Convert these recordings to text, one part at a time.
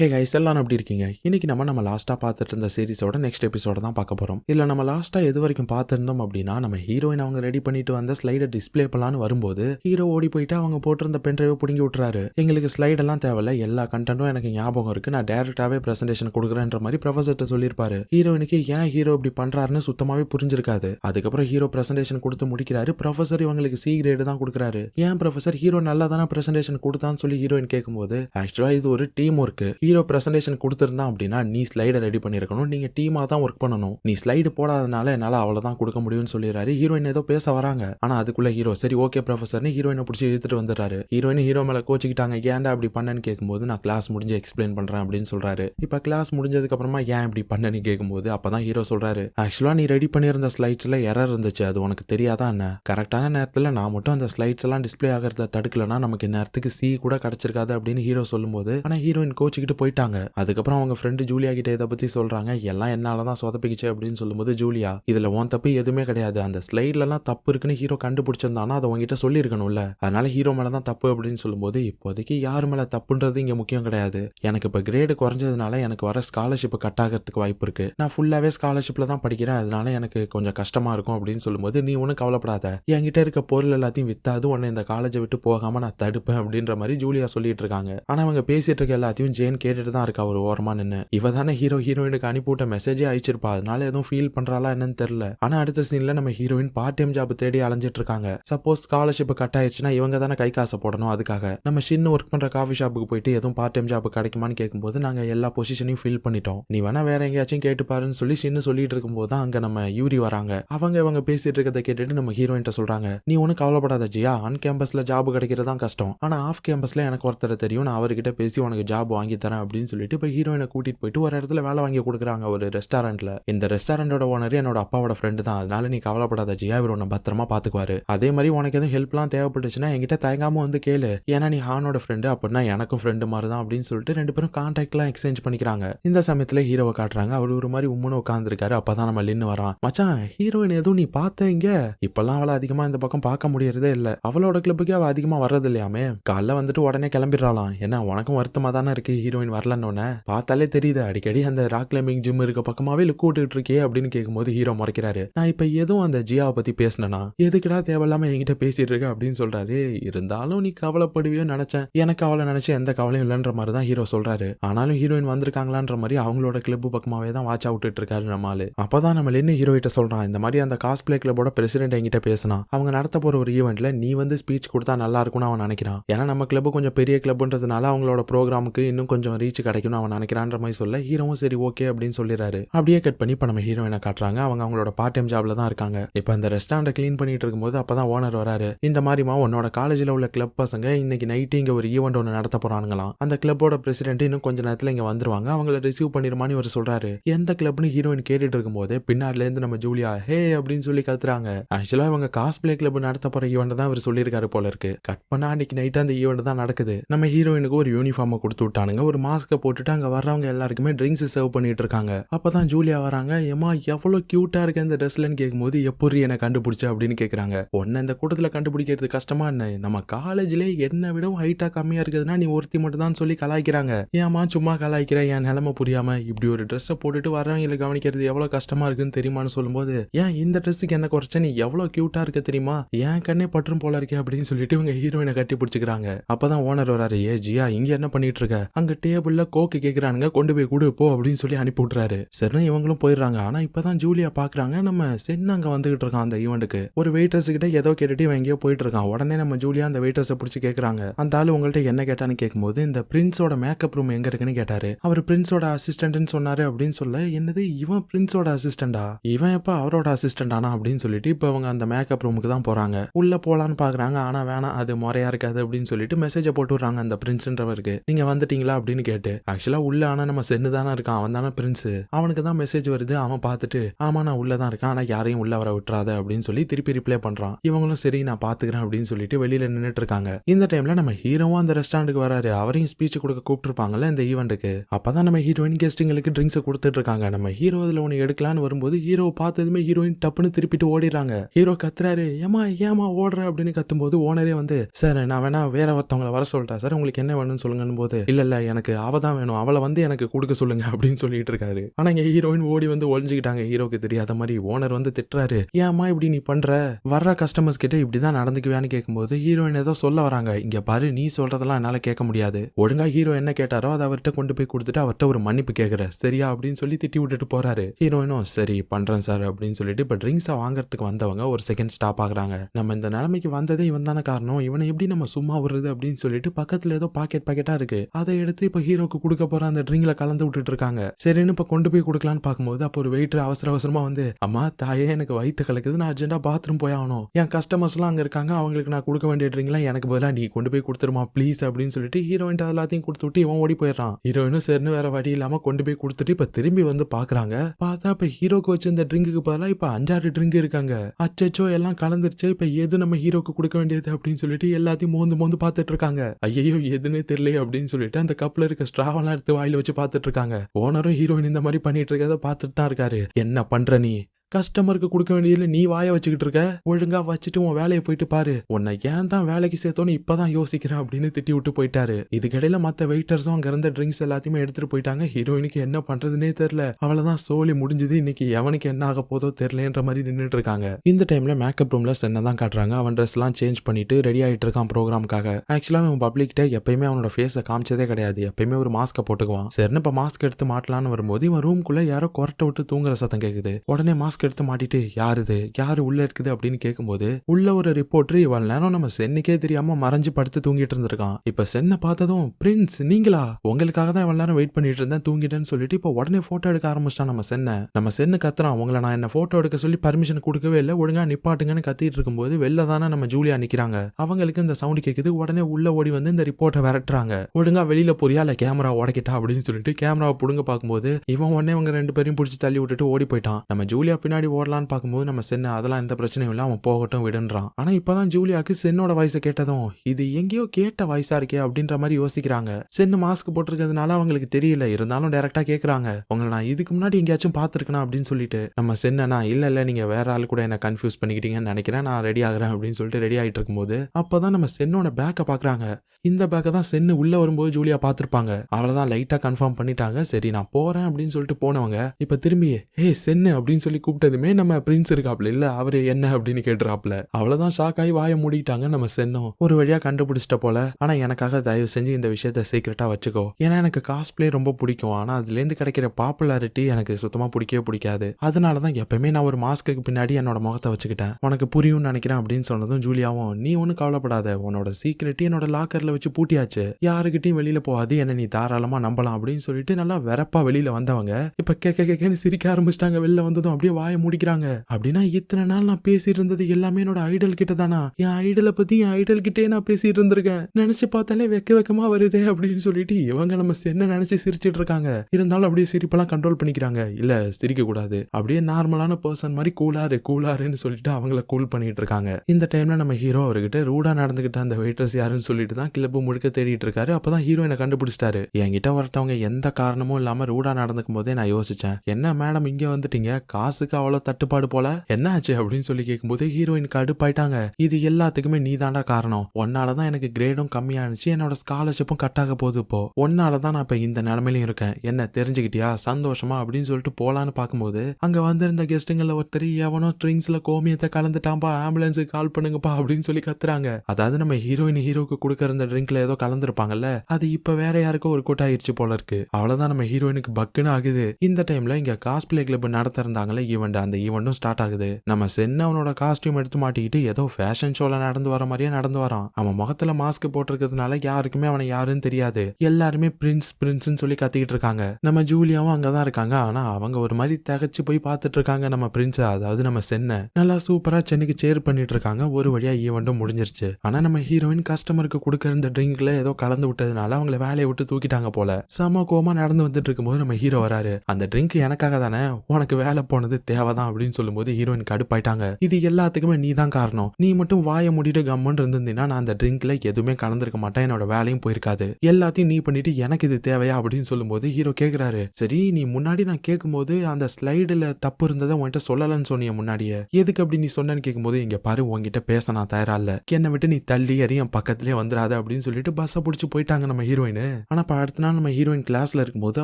Hey guys எல்லாம் எப்படி இருக்கீங்க? இன்னைக்கு நம்ம நம்ம லாஸ்ட்டாக பார்த்துட்டு இருந்த சீரிஸோட நெக்ஸ்ட் எபிசோட தான் பார்க்க போகிறோம் இதில் நம்ம லாஸ்ட்டாக எது வரைக்கும் பார்த்துருந்தோம் அப்படின்னா நம்ம ஹீரோயின் அவங்க ரெடி பண்ணிட்டு வந்த ஸ்லைடை டிஸ்ப்ளே பண்ணலான்னு வரும்போது ஹீரோ ஓடி போயிட்டு அவங்க போட்டிருந்த பென்ட்ரைவை பிடுங்கி விட்டுறாரு. எங்களுக்கு ஸ்லைடெல்லாம் தேவையில்ல எல்லா கண்டென்ட்டும் எனக்கு ஞாபகம் இருக்கு. நான் டேரக்டாகவே ப்ரெசன்டேஷன் கொடுக்குறேன்ற மாதிரி ப்ரொஃபசர்கிட்ட சொல்லியிருப்பாரு. ஹீரோயினுக்கு ஏன் ஹீரோ இப்படி பண்ணுறாருன்னு சுத்தமாகவே புரிஞ்சிருக்காது. அதுக்கப்புறம் ஹீரோ ப்ரெசன்டேஷன் கொடுத்து முடிக்கிறாரு. ப்ரொஃபசர் இவங்களுக்கு சி கிரேடு தான் கொடுக்குறாரு. ஏன் ப்ரொஃபசர் ஹீரோ நல்லா தானே ப்ரெசன்டேஷன் கொடுத்தான்னு சொல்லி ஹீரோயின் கேட்கும்போது ஆக்சுவலாக இது ஒரு டீம் ஒர்க்கு ஹீரோ ப்ரெசன்டேஷன் கொடுத்துருந்தான் அப்படின்னா நீ ஸ்லைடை ரெடி பண்ணியிருக்கணும். நீங்கள் டீமாக தான் ஒர்க் பண்ணணும். நீ ஸ்லைடு போடாதனால என்னால் அவ்வளோதான் கொடுக்க முடியும்னு சொல்லிடுறாரு. ஹீரோயின் ஏதோ பேச வராங்க. ஆனால் அதுக்குள்ளே ஹீரோ சரி ஓகே ப்ரொஃபசர்னு ஹீரோயினை பிடிச்சி இழுத்துட்டு வந்துடுறாரு. ஹீரோயின் ஹீரோ மேலே கோச்சிக்கிட்டாங்க. ஏன்டா அப்படி பண்ணேன்னு கேட்கும்போது நான் கிளாஸ் முடிஞ்சு எக்ஸ்பிளைன் பண்ணுறேன் அப்படின்னு சொல்கிறாரு இப்போ கிளாஸ் முடிஞ்சதுக்கப்புறமா ஏன் இப்படி பண்ணேன்னு கேட்கும்போது அப்போ தான் ஹீரோ சொல்கிறாரு ஆக்சுவலாக நீ ரெடி பண்ணியிருந்த ஸ்லைட்ஸில் எரர் இருந்துச்சு. அது உனக்கு தெரியாதா என்ன? கரெக்டான நேரத்தில் நான் மட்டும் அந்த ஸ்லைட்ஸ் எல்லாம் டிஸ்ப்ளே ஆகிறத தடுக்கலனா நமக்கு நேரத்துக்கு சி கூட கிடச்சிருக்காது அப்படின்னு ஹீரோ சொல்லும்போது ஆனால் ஹீரோயின் கோச்சிக்கிட்டு போயிட்டாங்க. அதுக்கப்புறம் அவங்க ஃப்ரெண்டு ஜூலியா கிட்ட இதை பத்தி சொல்றாங்க. எல்லாம் என்னால தான் சொதப்பிக்கிச்சு அப்படின்னு சொல்லும்போது ஜூலியா இதுல உன் தப்பு எதுவுமே கிடையாது. அந்த ஸ்லைட்லலாம் தப்பு இருக்குன்னு ஹீரோ கண்டுபிடிச்சிருந்தானா அதை உங்ககிட்ட சொல்லியிருக்கணும்ல. அதனால ஹீரோ மேல தான் தப்பு அப்படின்னு சொல்லும்போது இப்போதைக்கு யார் மேல தப்புன்றது இங்க முக்கியம் கிடையாது. எனக்கு இப்ப கிரேடு குறைஞ்சதுனால எனக்கு வர ஸ்காலர்ஷிப் கட் ஆகிறதுக்கு வாய்ப்பு இருக்கு. நான் ஃபுல்லாவே ஸ்காலர்ஷிப்ல தான் படிக்கிறேன். அதனால எனக்கு கொஞ்சம் கஷ்டமா இருக்கும் அப்படின்னு சொல்லும்போது நீ ஒன்றும் கவலைப்படாத. என்கிட்ட இருக்க பொருள் எல்லாத்தையும் வித்தாது. உன்னை இந்த காலேஜை விட்டு போகாம நான் தடுப்பேன் அப்படின்ற மாதிரி ஜூலியா சொல்லிட்டு இருக்காங்க. ஆனா அவங்க பேசிட்டு இருக்க எல்லாத்தையும் ஜேன் கேட்டுட்டு தான் இருக்கா ஒரு ஓரமா நின்று இவ தானே ஹீரோ ஹீரோயினுக்கு அனுப்பிவிட்ட மெசேஜே அழிச்சிருப்பா. அதனால எதுவும் ஃபீல் பண்றாளா என்னன்னு தெரியல. ஆனா அடுத்த சீன்ல நம்ம ஹீரோயின் பார்ட் டைம் ஜாப் தேடி அலைஞ்சிட்டு இருக்காங்க. சப்போஸ் ஸ்காலர்ஷிப் கட் ஆயிடுச்சுன்னா இவங்க தானே கை காசை போடணும் அதுக்காக. நம்ம சின்ன ஒர்க் பண்ற காஃபி ஷாப்புக்கு போயிட்டு எதுவும் பார்ட் டைம் ஜாப் கிடைக்குமான்னு கேட்கும்போது நாங்க எல்லா பொசிஷனையும் ஃபில் பண்ணிட்டோம். நீ வேணா வேற எங்கேயாச்சும் கேட்டு பாருன்னு சொல்லி ஷின்னு சொல்லிட்டு இருக்கும்போது தான் அங்க நம்ம யூரி வராங்க. அவங்க இவங்க பேசிட்டு இருக்கதை கேட்டுட்டு நம்ம ஹீரோயின்ட்ட சொல்றாங்க. நீ ஒன்றும் கவலைப்படாத ஜியா. ஆன் கேம்பஸ்ல ஜாப் கிடைக்கிறது தான் கஷ்டம். ஆனா ஆஃப் கேம்பஸ்ல எனக்கு ஒருத்தர் தெரியும். நான் அவர்கிட்ட பேசி உனக்கு ஜாப் வாங்கி தரேன். அப்படின்னு சொல்லிட்டு இப்போ ஹீரோயினை கூட்டிட்டு போயிட்டு ஒரு இடத்துல வேலை வாங்கி கொடுக்குறாங்க ஒரு ரெஸ்டாரண்ட்ல இந்த ரெஸ்டாரண்டோட ஓனர் என்னோட அப்பாவோட ஃப்ரெண்டு தான். அதனால நீ கவலைப்படாத ஜியா இவர் உன்னை பத்திரமா பாத்துக்குவாரு. அதே மாதிரி உனக்கு எதுவும் ஹெல்ப்லாம் தேவைப்பட்டுச்சுன்னா என்கிட்ட தயங்காம வந்து கேளு. ஏன்னா நீ ஹானோட ஃப்ரெண்டு அப்படின்னா எனக்கும் ஃப்ரெண்டு மாதிரி தான் அப்படின்னு சொல்லிட்டு ரெண்டு பேரும் கான்டாக்ட்லாம் எக்ஸ்சேஞ்ச் பண்ணிக்கிறாங்க. இந்த சமயத்துல ஹீரோவை காட்டுறாங்க. அவர் ஒரு மாதிரி உம்முன்னு உட்காந்துருக்காரு அப்பதான் நம்ம லின்னு வரான். மச்சான் ஹீரோயின் எதுவும் நீ பார்த்த இங்க? இப்பெல்லாம் அவளை அதிகமா இந்த பக்கம் பார்க்க முடியறதே இல்ல. அவளோட கிளப்புக்கு அவ அதிகமா வர்றது இல்லையாமே காலைல வந்துட்டு உடனே கிளம்பிடுறாளாம். ஏன்னா உனக்கும் வருத்தமா தானே இருக்கு. ஹீரோயின் வரலன்னு பார்த்தாலே தெரியுது அடிக்கடி அந்த ராக் கிளைம்பிங் ஜிம் இருக்க பக்கமாவே லுக் விட்டுட்டு இருக்கே அப்படின்னு கேட்கும்போது ஹீரோ மறைக்கிறாரு. நான் இப்ப எதுவும் அந்த ஜியாவை பத்தி பேசினா எதுக்குடா தேவையில்லாம என்கிட்ட பேசிட்டு இருக்க அப்படின்னு சொல்றாரு. இருந்தாலும் நீ கவலைப்படுவியோ நினைச்சேன். எனக்கு அவளை நினைச்சு எந்த கவலையும் இல்லைன்ற மாதிரி தான் ஹீரோ சொல்றாரு. ஆனாலும் ஹீரோயின் வந்திருக்காங்களான்ற மாதிரி அவங்களோட கிளப் பக்கமாவே தான் வாட்ச் அவுட்டு இருக்காரு நம்மளு அப்பதான் நம்ம என்ன ஹீரோ கிட்ட சொல்றான் இந்த மாதிரி அந்த காஸ்பிளே கிளப்போட பிரசிடென்ட் என்கிட்ட பேசினா அவங்க நடத்த போற ஒரு ஈவெண்ட்ல நீ வந்து ஸ்பீச் கொடுத்தா நல்லா இருக்கும்னு அவன் நினைக்கிறான். ஏன்னா நம்ம கிளப் கொஞ்சம் பெரிய கிளப்ன்றதுனால அவங்களோட ப்ரோக்ராமுக்கு இன்னும் கொஞ்சம் ரீச் கிடைக்கும்னு அவன் நினைக்கிறான்ற மாதிரி சொல்ல ஹீரோவும் சரி ஓகே அப்படின்னு சொல்லிடுறாரு. அப்படியே கட் பண்ணி இப்போ நம்ம ஹீரோயினை காட்டுறாங்க? அவங்க அவங்களோட பார்ட் டைம் ஜாப்ல தான் இருக்காங்க. இப்போ அந்த ரெஸ்டாரண்ட்டை க்ளீன் பண்ணிட்டு இருக்கும்போது அப்பதான் ஓனர் வராரு. இந்த மாதிரிமா உன்னோட காலேஜில் உள்ள கிளப் பசங்க இன்னைக்கு நைட்டு இங்க ஒரு ஈவெண்ட் ஒன்று நடத்த போறானுங்களாம். அந்த கிளப்போட பிரசிடென்ட் இன்னும் கொஞ்ச நேரத்தில் இங்கே வந்துருவாங்க. அவங்கள ரிசீவ் பண்ணிருமான்னு இவர் சொல்றாரு. எந்த கிளப்னு ஹீரோயின் கேட்டுட்டு இருக்கும்போது பின்னாடில இருந்து நம்ம ஜூலியா ஹே அப்படின்னு சொல்லி கத்துறாங்க. ஆக்சுவலா இவங்க காஸ்பிளே கிளப் நடத்த போற ஈவெண்ட் தான் இவர் சொல்லியிருக்காரு போல இருக்கு. கட் பண்ணா அன்னைக்கு நைட்டு அந்த ஈவெண்ட் தான் நடக்குது. நம்ம ஹீரோயினுக்கு ஒரு யூனிஃபார்மை கொடுத்து விட்டானுங்க. ஒரு மாஸ்க்கை போட்டுட்டு அங்க வர்றவங்க எல்லாருக்குமே ட்ரிங்க்ஸ் சர்வ் பண்ணிட்டு இருக்காங்க அப்பதான் ஜூலியா வராங்க ஏமா எவ்வளவு கியூட்டா இருக்கு இந்த ட்ரெஸ்லன்னு கேட்கும்போது எப்படி என்ன கண்டுபிடிச்ச? அப்படின்னு கேட்குறாங்க உன்னை இந்த கூட்டத்துல கண்டுபிடிக்கிறது கஷ்டமா என்ன? நம்ம காலேஜ்லேயே என்னை விட ஹைட்டாக கம்மியா இருக்குதுன்னா நீ ஒருத்தி மட்டும் தான் சொல்லி கலாய்க்கிறாங்க. ஏமா சும்மா கலாய்க்கிறேன். என் நிலைமை புரியாம இப்படி ஒரு ட்ரெஸ்ஸை போட்டுட்டு வரவங்களை கவனிக்கிறது எவ்வளோ கஷ்டமா இருக்குன்னு தெரியுமான்னு சொல்லும்போது ஏன் இந்த ட்ரெஸ்ஸுக்கு என்ன குறைச்ச? நீ எவ்வளோ கியூட்டா இருக்க தெரியுமா? ஏன் கண்ணே பற்றும் போல இருக்கே அப்படின்னு சொல்லிட்டு இவங்க ஹீரோயினை கட்டி பிடிச்சிக்கிறாங்க. அப்பதான் ஓனர் வராரு ஏ ஜியா இங்க என்ன பண்ணிட்டு இருக்க? அங்க டேபிள்ல கோக்கு கேக்குறானுங்க கொண்டு போய் கொடு போ அப்படின்னு சொல்லி அனுப்பி விட்டுறாரு. சரின்னு இவங்களும் போயிடுறாங்க. ஆனா இப்பதான் ஜூலியா பாக்குறாங்க. நம்ம சென் அங்க வந்துகிட்டு இருக்கான் அந்த ஈவெண்ட்டுக்கு ஒரு வெயிட்டர்ஸ் கிட்ட ஏதோ கேட்டுட்டு இவன் எங்கேயோ போயிட்டு இருக்கான். உடனே நம்ம ஜூலியா அந்த வெயிட்டர்ஸை பிடிச்சி கேக்குறாங்க. அந்த ஆளு உங்கள்ட்ட என்ன கேட்டான்னு கேட்கும்போது இந்த பிரின்ஸோட மேக்கப் ரூம் எங்க இருக்குன்னு கேட்டாரு. அவர் பிரின்ஸோட அசிஸ்டன்ட்னு சொன்னாரு அப்படின்னு சொல்ல என்னது இவன் பிரின்ஸோட அசிஸ்டண்டா இவன் எப்ப அவரோட அசிஸ்டண்டானா அப்படின்னு சொல்லிட்டு இப்போ அவங்க அந்த மேக்கப் ரூமுக்கு தான் போறாங்க. உள்ள போலான்னு பாக்குறாங்க. ஆனா வேணாம் அது முறையா இருக்காது அப்படின்னு சொல்லிட்டு மெசேஜை போட்டு விடுறாங்க அந்த பிரின்ஸ்ன்றவருக்கு நீங்க வந்துட்டீங்களா அப்படின்னு கேட்டு ஆக்சுவலா உள்ள ஆனா நம்ம சென்னு தானே இருக்கான் அவன் தானே பிரின்ஸ் அவனுக்கு தான் மெசேஜ் வருது அவன் பார்த்துட்டு ஆமா நான் உள்ள தான் இருக்கேன் ஆனா யாரையும் உள்ள வர விட்டுறாத அப்படின்னு சொல்லி திருப்பி ரிப்ளை பண்றான். இவங்களும் சரி நான் பாத்துக்கிறேன் அப்படின்னு சொல்லிட்டு வெளியில நின்னுட்டு இருக்காங்க. இந்த டைம்ல நம்ம ஹீரோவும் அந்த ரெஸ்டாரண்ட்டுக்கு வராரு. அவரையும் ஸ்பீச் கொடுக்க கூப்பிட்டுருப்பாங்கல்ல இந்த ஈவெண்ட்டுக்கு அப்பதான் நம்ம ஹீரோயின் கெஸ்ட்டுங்களுக்கு ட்ரிங்க்ஸ் கொடுத்துட்டு இருக்காங்க. நம்ம ஹீரோ அதுல ஒன்று எடுக்கலான்னு வரும்போது ஹீரோ பார்த்ததுமே ஹீரோயின் டப்புன்னு திருப்பிட்டு ஓடிடுறாங்க. ஹீரோ கத்துறாரு ஏமா ஏமா ஓடுற? அப்படின்னு கத்தும்போது ஓனரே வந்து சார் நான் வேணா வேற ஒருத்தவங்கள வர சொல்லிட்டேன் சார் உங்களுக்கு என்ன வேணும்னு சொல்லுங்கன்னு போது இல்ல இல்ல எனக்கு எனக்கு அவ தான் வேணும். அவளை வந்து எனக்கு கொடுக்க சொல்லுங்க அப்படின்னு சொல்லிட்டு இருக்காரு. ஆனா இங்க ஹீரோயின் ஓடி வந்து ஒளிஞ்சுக்கிட்டாங்க. ஹீரோக்கு தெரியாத மாதிரி ஓனர் வந்து திட்டுறாரு. ஏமா இப்படி நீ பண்ற? வர்ற கஸ்டமர்ஸ் கிட்ட இப்படிதான் நடந்துக்குவியான்னு கேட்கும்போது ஹீரோயின் ஏதோ சொல்ல வராங்க. இங்க பாரு நீ சொல்றதெல்லாம் என்னால கேட்க முடியாது. ஒழுங்கா ஹீரோ என்ன கேட்டாரோ அதை அவர்கிட்ட கொண்டு போய் கொடுத்துட்டு அவர்கிட்ட ஒரு மன்னிப்பு கேட்கற சரியா? அப்படின்னு சொல்லி திட்டி விட்டுட்டு போறாரு. ஹீரோயினும் சரி பண்றேன் சார் அப்படின்னு சொல்லிட்டு இப்ப ட்ரிங்க்ஸை வாங்குறதுக்கு வந்தவங்க ஒரு செகண்ட் ஸ்டாப் ஆகுறாங்க. நம்ம இந்த நிலைமைக்கு வந்ததே இவன் தானே காரணம். இவனை எப்படி நம்ம சும்மா விடுறது அப்படின்னு சொல்லிட்டு பக்கத்துல ஏதோ பாக்கெட் பாக்கெட்டா இருக்கு. அதை எடுத்து இப்ப ஹீரோக்கு கொடுக்க போற அந்த ட்ரிங்க்ல கலந்து விட்டுட்டு இருக்காங்க. சரின்னு இப்ப கொண்டு போய் கொடுக்கலான்னு பார்க்கும்போது அப்போ ஒரு வெயிட்டர் அவசர அவசரமா வந்து அம்மா தாயே எனக்கு வயிற்று கலக்குது. நான் அர்ஜென்டா பாத்ரூம் போய் ஆகணும். என் கஸ்டமர்ஸ் எல்லாம் அங்க இருக்காங்க. அவங்களுக்கு நான் கொடுக்க வேண்டிய ட்ரிங்க்லாம் எனக்கு பதிலா நீ கொண்டு போய் கொடுத்துருமா ப்ளீஸ் அப்படின்னு சொல்லிட்டு ஹீரோயின் எல்லாத்தையும் கொடுத்து விட்டு இவன் ஓடி போயிடுறான். ஹீரோயினும் சரின்னு வேற வழி இல்லாம கொண்டு போய் கொடுத்துட்டு இப்ப திரும்பி வந்து பாக்குறாங்க. பார்த்தா இப்ப ஹீரோக்கு வச்சிருந்த ட்ரிங்க்கு பதிலா இப்ப அஞ்சாறு ட்ரிங்க் இருக்காங்க. அச்சச்சோ எல்லாம் கலந்துருச்சு. இப்ப எது நம்ம ஹீரோக்கு கொடுக்க வேண்டியது அப்படின்னு சொல்லிட்டு எல்லாத்தையும் மோந்து மோந்து பார்த்துட்டு இருக்காங்க. ஐயோ எதுன்னு தெரியல அப்படின்னு சொல்லிட்டு அந்த கப்ல இருக்க ஸ்ட்ராவெல்லாம் எடுத்து வாயில வச்சு பார்த்துட்டு இருக்காங்க. ஓனரும் ஹீரோயின் இந்த மாதிரி பண்ணிட்டு இருக்கிறத பார்த்துட்டு தான் இருக்காரு. என்ன பண்ற நீ? கஸ்டமருக்கு கொடுக்க வேண்டியதுல நீ வாய வச்சுக்கிட்டு இருக்க? ஒழுங்கா வச்சுட்டு உன் வேலையை போயிட்டு பாரு. உன்னை ஏன் தான் வேலைக்கு சேர்த்தோன்னு இப்பதான் யோசிக்கிறேன் அப்படின்னு திட்டி விட்டு போயிட்டாரு. இதுக்கிடையில மத்த வெயிட்டர்ஸும் அங்க இருந்த ட்ரிங்க்ஸ் எல்லாத்தையுமே எடுத்துட்டு போயிட்டாங்க. ஹீரோயினுக்கு என்ன பண்றதுனே தெரியல. அவ்வளவுதான் சோலி முடிஞ்சது. இன்னைக்கு எவனுக்கு என்ன ஆக போதோ தெரியலன்ற மாதிரி நின்னுட்டு இருக்காங்க. இந்த டைம்ல மேக்கப் ரூம்ல சென்னை தான் காட்டுறாங்க. அவன் ட்ரெஸ் எல்லாம் சேஞ்ச் பண்ணிட்டு ரெடி ஆயிட்டு இருக்கான் ப்ரோக்ராம்காக ஆக்சுவலா அவன் பப்ளிக்கிட்ட எப்பயுமே அவனோட ஃபேஸை காமிச்சதே கிடையாது. எப்பயுமே ஒரு மாஸ்க்கை போட்டுக்குவான். சரின்னு இப்ப மாஸ்க் எடுத்து மாட்டலான்னு வரும்போது இவன் ரூம்குள்ள யாரோ கொரட்டை விட்டு தூங்குற சத்தம் கேக்குது. உடனே மாஸ்க் எடுத்து மாட்டிட்டு யாரு இது? யாரு உள்ள இருக்குது? அப்படின்னு கேட்கும்போது உள்ள ஒரு ரிப்போர்ட்டர் இவ்வளவு நேரம் நம்ம சென்னுக்கே தெரியாம மறைஞ்சு படுத்து தூங்கிட்டு இருந்திருக்கான். இப்ப சென்னை பார்த்ததும் பிரின்ஸ் நீங்களா? உங்களுக்காக தான் இவ்வளவு நேரம் வெயிட் பண்ணிட்டு இருந்தேன் தூங்கிட்டேன்னு சொல்லிட்டு இப்போ உடனே போட்டோ எடுக்க ஆரம்பிச்சிட்டான் நம்ம சென்னை. நம்ம சென்னு கத்துறான். உங்களை நான் என்ன போட்டோ எடுக்க சொல்லி பர்மிஷன் கொடுக்கவே இல்லை. ஒழுங்கா நிப்பாட்டுங்கன்னு கத்திட்டு இருக்கும்போது வெளில தானே நம்ம ஜூலியா நிக்கிறாங்க. அவங்களுக்கு இந்த சவுண்ட் கேட்குது உடனே உள்ள ஓடி வந்து இந்த ரிப்போர்ட்டை விரட்டுறாங்க. ஒழுங்கா வெளியில போறியா? இல்ல கேமரா உடைக்கிட்டா? அப்படின்னு சொல்லிட்டு கேமராவை புடுங்க பார்க்கும்போது இவன் உடனே அவங்க ரெண்டு பேரையும் பிடிச்சி தள்ளி விட்டுட்டு ஓடி போயிட்டான். நம்ம ஜூலியா பின்னாடி ஓடலான்னு பார்க்கும்போது நம்ம சென்னு அதெல்லாம் எந்த பிரச்சனையும் இல்லை அவன் போகட்டும் விடுன்றான். ஆனா இப்பதான் ஜூலியாக்கு சென்னோட வாய்ஸை கேட்டதும் இது எங்கேயோ கேட்ட வாய்ஸா இருக்கே அப்படின்ற மாதிரி யோசிக்கிறாங்க. சென்னு மாஸ்க் போட்டிருக்கிறதுனால அவங்களுக்கு தெரியல இருந்தாலும் டைரக்டா கேட்குறாங்க உங்களை நான் இதுக்கு முன்னாடி எங்கேயாச்சும் பார்த்துருக்கணும் அப்படின்னு சொல்லிட்டு நம்ம சென்னா இல்லை இல்லை நீங்க வேற ஆள் கூட என்ன கன்ஃபியூஸ் பண்ணிக்கிட்டீங்கன்னு நினைக்கிறேன் நான் ரெடி ஆகுறேன் அப்படின்னு சொல்லிட்டு ரெடி ஆகிட்டு இருக்கும்போது அப்பதான் நம்ம சென்னோட பேக்கை பாக்குறாங்க இந்த பேக்கை தான் சென்னு உள்ளே வரும்போது ஜூலியா பார்த்துருப்பாங்க. அவ்வளோதான் லைட்டா கன்ஃபார்ம் பண்ணிட்டாங்க. சரி நான் போறேன் அப்படின்னு சொல்லிட்டு போனவங்க இப்போ திரும்பி ஹே சென்னு அப்படின்னு சொல்லி கூப்பிட்டதுமே நம்ம பிரின்ஸ் இருக்காப்ல இல்ல அவரு என்ன அப்படின்னு கேட்டுறாப்ல. அவ்வளவுதான் ஷாக் ஆகி வாயை மூடிட்டாங்க நம்ம சென்னும். ஒரு வழியா கண்டுபிடிச்சிட்ட போல ஆனா எனக்காக தயவு செஞ்சு இந்த விஷயத்த சீக்கிரட்டா வச்சுக்கோ. ஏன்னா எனக்கு காஸ்பிளே ரொம்ப பிடிக்கும். ஆனா அதுல இருந்து கிடைக்கிற பாப்புலாரிட்டி எனக்கு சுத்தமா பிடிக்கவே பிடிக்காது. அதனாலதான் எப்பயுமே நான் ஒரு மாஸ்க்கு பின்னாடி என்னோட முகத்தை வச்சுக்கிட்டேன். உனக்கு புரியும்னு நினைக்கிறேன் அப்படின்னு சொன்னதும் ஜூலியாவும் நீ ஒன்னும் கவலைப்படாத. உன்னோட சீக்கிரட்டி என்னோட லாக்கர்ல வச்சு பூட்டியாச்சு. யாருக்கிட்டையும் வெளியில போகாது. என்ன நீ தாராளமா நம்பலாம். அப்படின்னு சொல்லிட்டு நல்லா வெறப்பா வெளியில வந்தவங்க. இப்ப கேக்க கேக்கன்னு சிரிக்க ஆரம்பிச்சிட்டாங்க. வெளில வந்ததும் அப்படியே வாயை முடிக்கிறாங்க. அப்படின்னா இத்தனை நாள் நான் பேசிட்டு இருந்தது எல்லாமே என்னோட ஐடல் கிட்ட தானா என் ஐடலை பத்தி என் ஐடல் கிட்டே நான் பேசிட்டு இருந்திருக்கேன் நினைச்சு பார்த்தாலே வெக்க வெக்கமா வருதே அப்படின்னு சொல்லிட்டு இவங்க நம்ம என்ன நினைச்சு சிரிச்சிட்டு இருக்காங்க. இருந்தாலும் அப்படியே சிரிப்பெல்லாம் கண்ட்ரோல் பண்ணிக்கிறாங்க. இல்ல சிரிக்க கூடாது. அப்படியே நார்மலான பர்சன் மாதிரி கூலாரு கூலாருன்னு சொல்லிட்டு அவங்கள கூல் பண்ணிட்டு இருக்காங்க. இந்த டைம்ல நம்ம ஹீரோ அவர்கிட்ட ரூடா நடந்துகிட்ட அந்த வெயிட்டர்ஸ் யாருன்னு சொல்லிட்டு தான் கிளப்பு முழுக்க தேடிட்டு இருக்காரு. அப்பதான் ஹீரோயினை கண்டுபிடிச்சிட்டாரு. என்கிட்ட ஒருத்தவங்க எந்த காரணமும் இல்லாம ரூடா நடந்துக்கும் போதே நான் யோசிச்சேன். என்ன மேடம் இங்க வந்துட்டீங்க? காசுக்கு அவ்வளவு தட்டுப்பாடு போல? என்ன ஆச்சு அப்படின்னு சொல்லி கேட்கும்போது ஹீரோயின் கடுப்பாயிட்டாங்க. இது எல்லாத்துக்குமே நீ தாண்டா காரணம். உன்னாலதான் எனக்கு கிரேடும் கம்மியானுச்சு. என்னோட ஸ்காலர்ஷிப்பும் கட் ஆக போகுது இப்போ. உன்னாலதான் நான் இப்ப இந்த நிலைமையிலும் இருக்கேன். என்ன தெரிஞ்சுக்கிட்டியா? சந்தோஷமா? அப்படின்னு சொல்லிட்டு போலான்னு பார்க்கும்போது அங்க வந்திருந்த கெஸ்ட்டுங்கள ஒருத்தர் எவனோ ட்ரிங்க்ஸ்ல கோமியத்தை கலந்துட்டான்பா ஆம்புலன்ஸுக்கு கால் பண்ணுங்கப்பா. அப்படின்னு சொல்லி கத்துறாங்க. அதாவது நம்ம ஹீரோயின் ஹீரோக்கு கொடுக்கற இந்த ட்ரிங்க்ல ஏதோ கலந்துருப்பாங்கல்ல அது இப்ப வேற யாருக்கும் ஒரு கூட்டாயிருச்சு போல இருக்கு. அவ்வளவுதான் நம்ம ஹீரோயினுக்கு பக்குன்னு ஆகுது. இந்த டைம்ல இங்க காஸ்பிளே கிளப் நடத்த இருந்தாங்கல்ல ஈவெண்ட் அந்த ஈவெண்ட்டும் ஸ்டார்ட் ஆகுது. நம்ம சென்னவனோட காஸ்டியூம் எடுத்து மாட்டிக்கிட்டு ஏதோ ஃபேஷன் ஷோல நடந்து வர மாதிரியே நடந்து வரான். அவன் முகத்துல மாஸ்க் போட்டிருக்கிறதுனால யாருக்குமே அவனை யாருன்னு தெரியாது. எல்லாருமே பிரின்ஸ் பிரின்ஸ்னு சொல்லி கத்திக்கிட்டு இருக்காங்க. நம்ம ஜூலியாவும் அங்கதான் இருக்காங்க. ஆனா அவங்க ஒரு மாதிரி தகச்சு போய் பார்த்துட்டு இருக்காங்க நம்ம பிரின்ஸ் அதாவது நம்ம சென்னை. நல்லா சூப்பரா சென்னைக்கு சேர் பண்ணிட்டு இருக்காங்க. ஒரு வழியா ஈவெண்ட்டும் முடிஞ்சிருச்சு. ஆனா நம்ம ஹீரோயின் கஸ்டமருக்கு கொடுக்கற இந்த ட்ரிங்க்ல ஏதோ கலந்து விட்டதுனால அவங்கள வேலையை விட்டு தூக்கிட்டாங்க போல. சம கோமா நடந்து வந்துட்டு இருக்கும்போது நம்ம ஹீரோ வராரு. அந்த ட்ரிங்க் எனக்காக தானே உனக்கு வேலை போனது தேவைதான் அப்படின்னு சொல்லும்போது ஹீரோயின் கடுப்பாயிட்டாங்க. இது எல்லாத்துக்குமே நீ தான் காரணம். நீ மட்டும் வாயை முடிட்டு கம்முன்னு இருந்திருந்தீங்கன்னா நான் அந்த ட்ரிங்க்ல எதுவுமே கலந்துருக்க மாட்டேன். என்னோட வேலையும் போயிருக்காது. எல்லாத்தையும் நீ பண்ணிட்டு எனக்கு இது தேவையா அப்படின்னு சொல்லும்போது ஹீரோ கேக்குறாரு. சரி நீ முன்னாடி நான் கேட்கும்போது அந்த ஸ்லைடுல தப்பு இருந்ததை உன்கிட்ட சொல்லலன்னு சொன்னிய முன்னாடியே. எதுக்கு அப்படி நீ சொன்னேன்னு கேட்கும்போது இங்க பாரு உன்கிட்ட பேச நான் தயாரா இல்ல. என்னை விட்டு நீ தள்ளி எறி என் பக்கத்துலயே வந்துடாத அப்படின்னு சொல்லிட்டு பஸ்ஸை பிடிச்சி போயிட்டாங்க நம்ம ஹீரோயின் ஆனா இப்ப அடுத்த நாள் நம்ம ஹீரோயின் கிளாஸ்ல இருக்கும்போது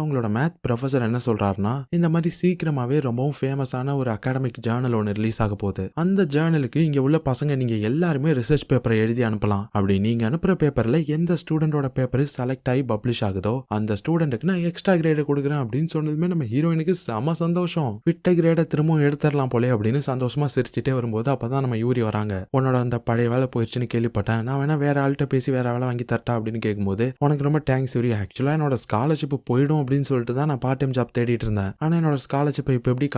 அவங்களோட மேத் ப்ரொஃபசர் என்ன சொல்றாருன்னா இந்த மாதிரி சீக்கிரமாவே ரொம்பவும் ஃபேமஸான ஒரு அகாடமிக் ஜேர்னல் ஒன்று ரிலீஸ் ஆக போகுது. அந்த ஜேர்னலுக்கு இங்கே உள்ள பசங்க நீங்கள் எல்லாருமே ரிசர்ச் பேப்பரை எழுதி அனுப்பலாம். அப்படி நீங்கள் அனுப்புகிற பேப்பரில் எந்த ஸ்டூடெண்டோட பேப்பர் செலக்ட் ஆகி பப்ளிஷ் ஆகுதோ அந்த ஸ்டூடெண்ட்டுக்கு நான் எக்ஸ்ட்ரா கிரேடு கொடுக்குறேன் அப்படின்னு சொன்னதுமே நம்ம ஹீரோயினுக்கு செம சந்தோஷம். விட்ட கிரேடை திரும்பவும் எடுத்துடலாம் போலே அப்படின்னு சந்தோஷமா சிரிச்சுட்டே வரும்போது அப்பதான் நம்ம யூரி வராங்க. உன்னோட அந்த பழைய வேலை போயிடுச்சுன்னு கேள்விப்பட்டேன். நான் வேணா வேற ஆள்கிட்ட பேசி வேற வேலை வாங்கி தரட்டா அப்படின்னு கேட்கும்போது உனக்கு ரொம்ப தேங்க்ஸ் யூரி ஆக்சுவலா என்னோட ஸ்காலர்ஷிப் போயிடும் அப்படின்னு சொல்லிட்டு தான் நான் பார்ட் டைம் ஜாப் தேடிட்டு இருந்தேன். ஆனா என்னோட ஸ்காலர்ஷிப்பை இப்போ எப்படி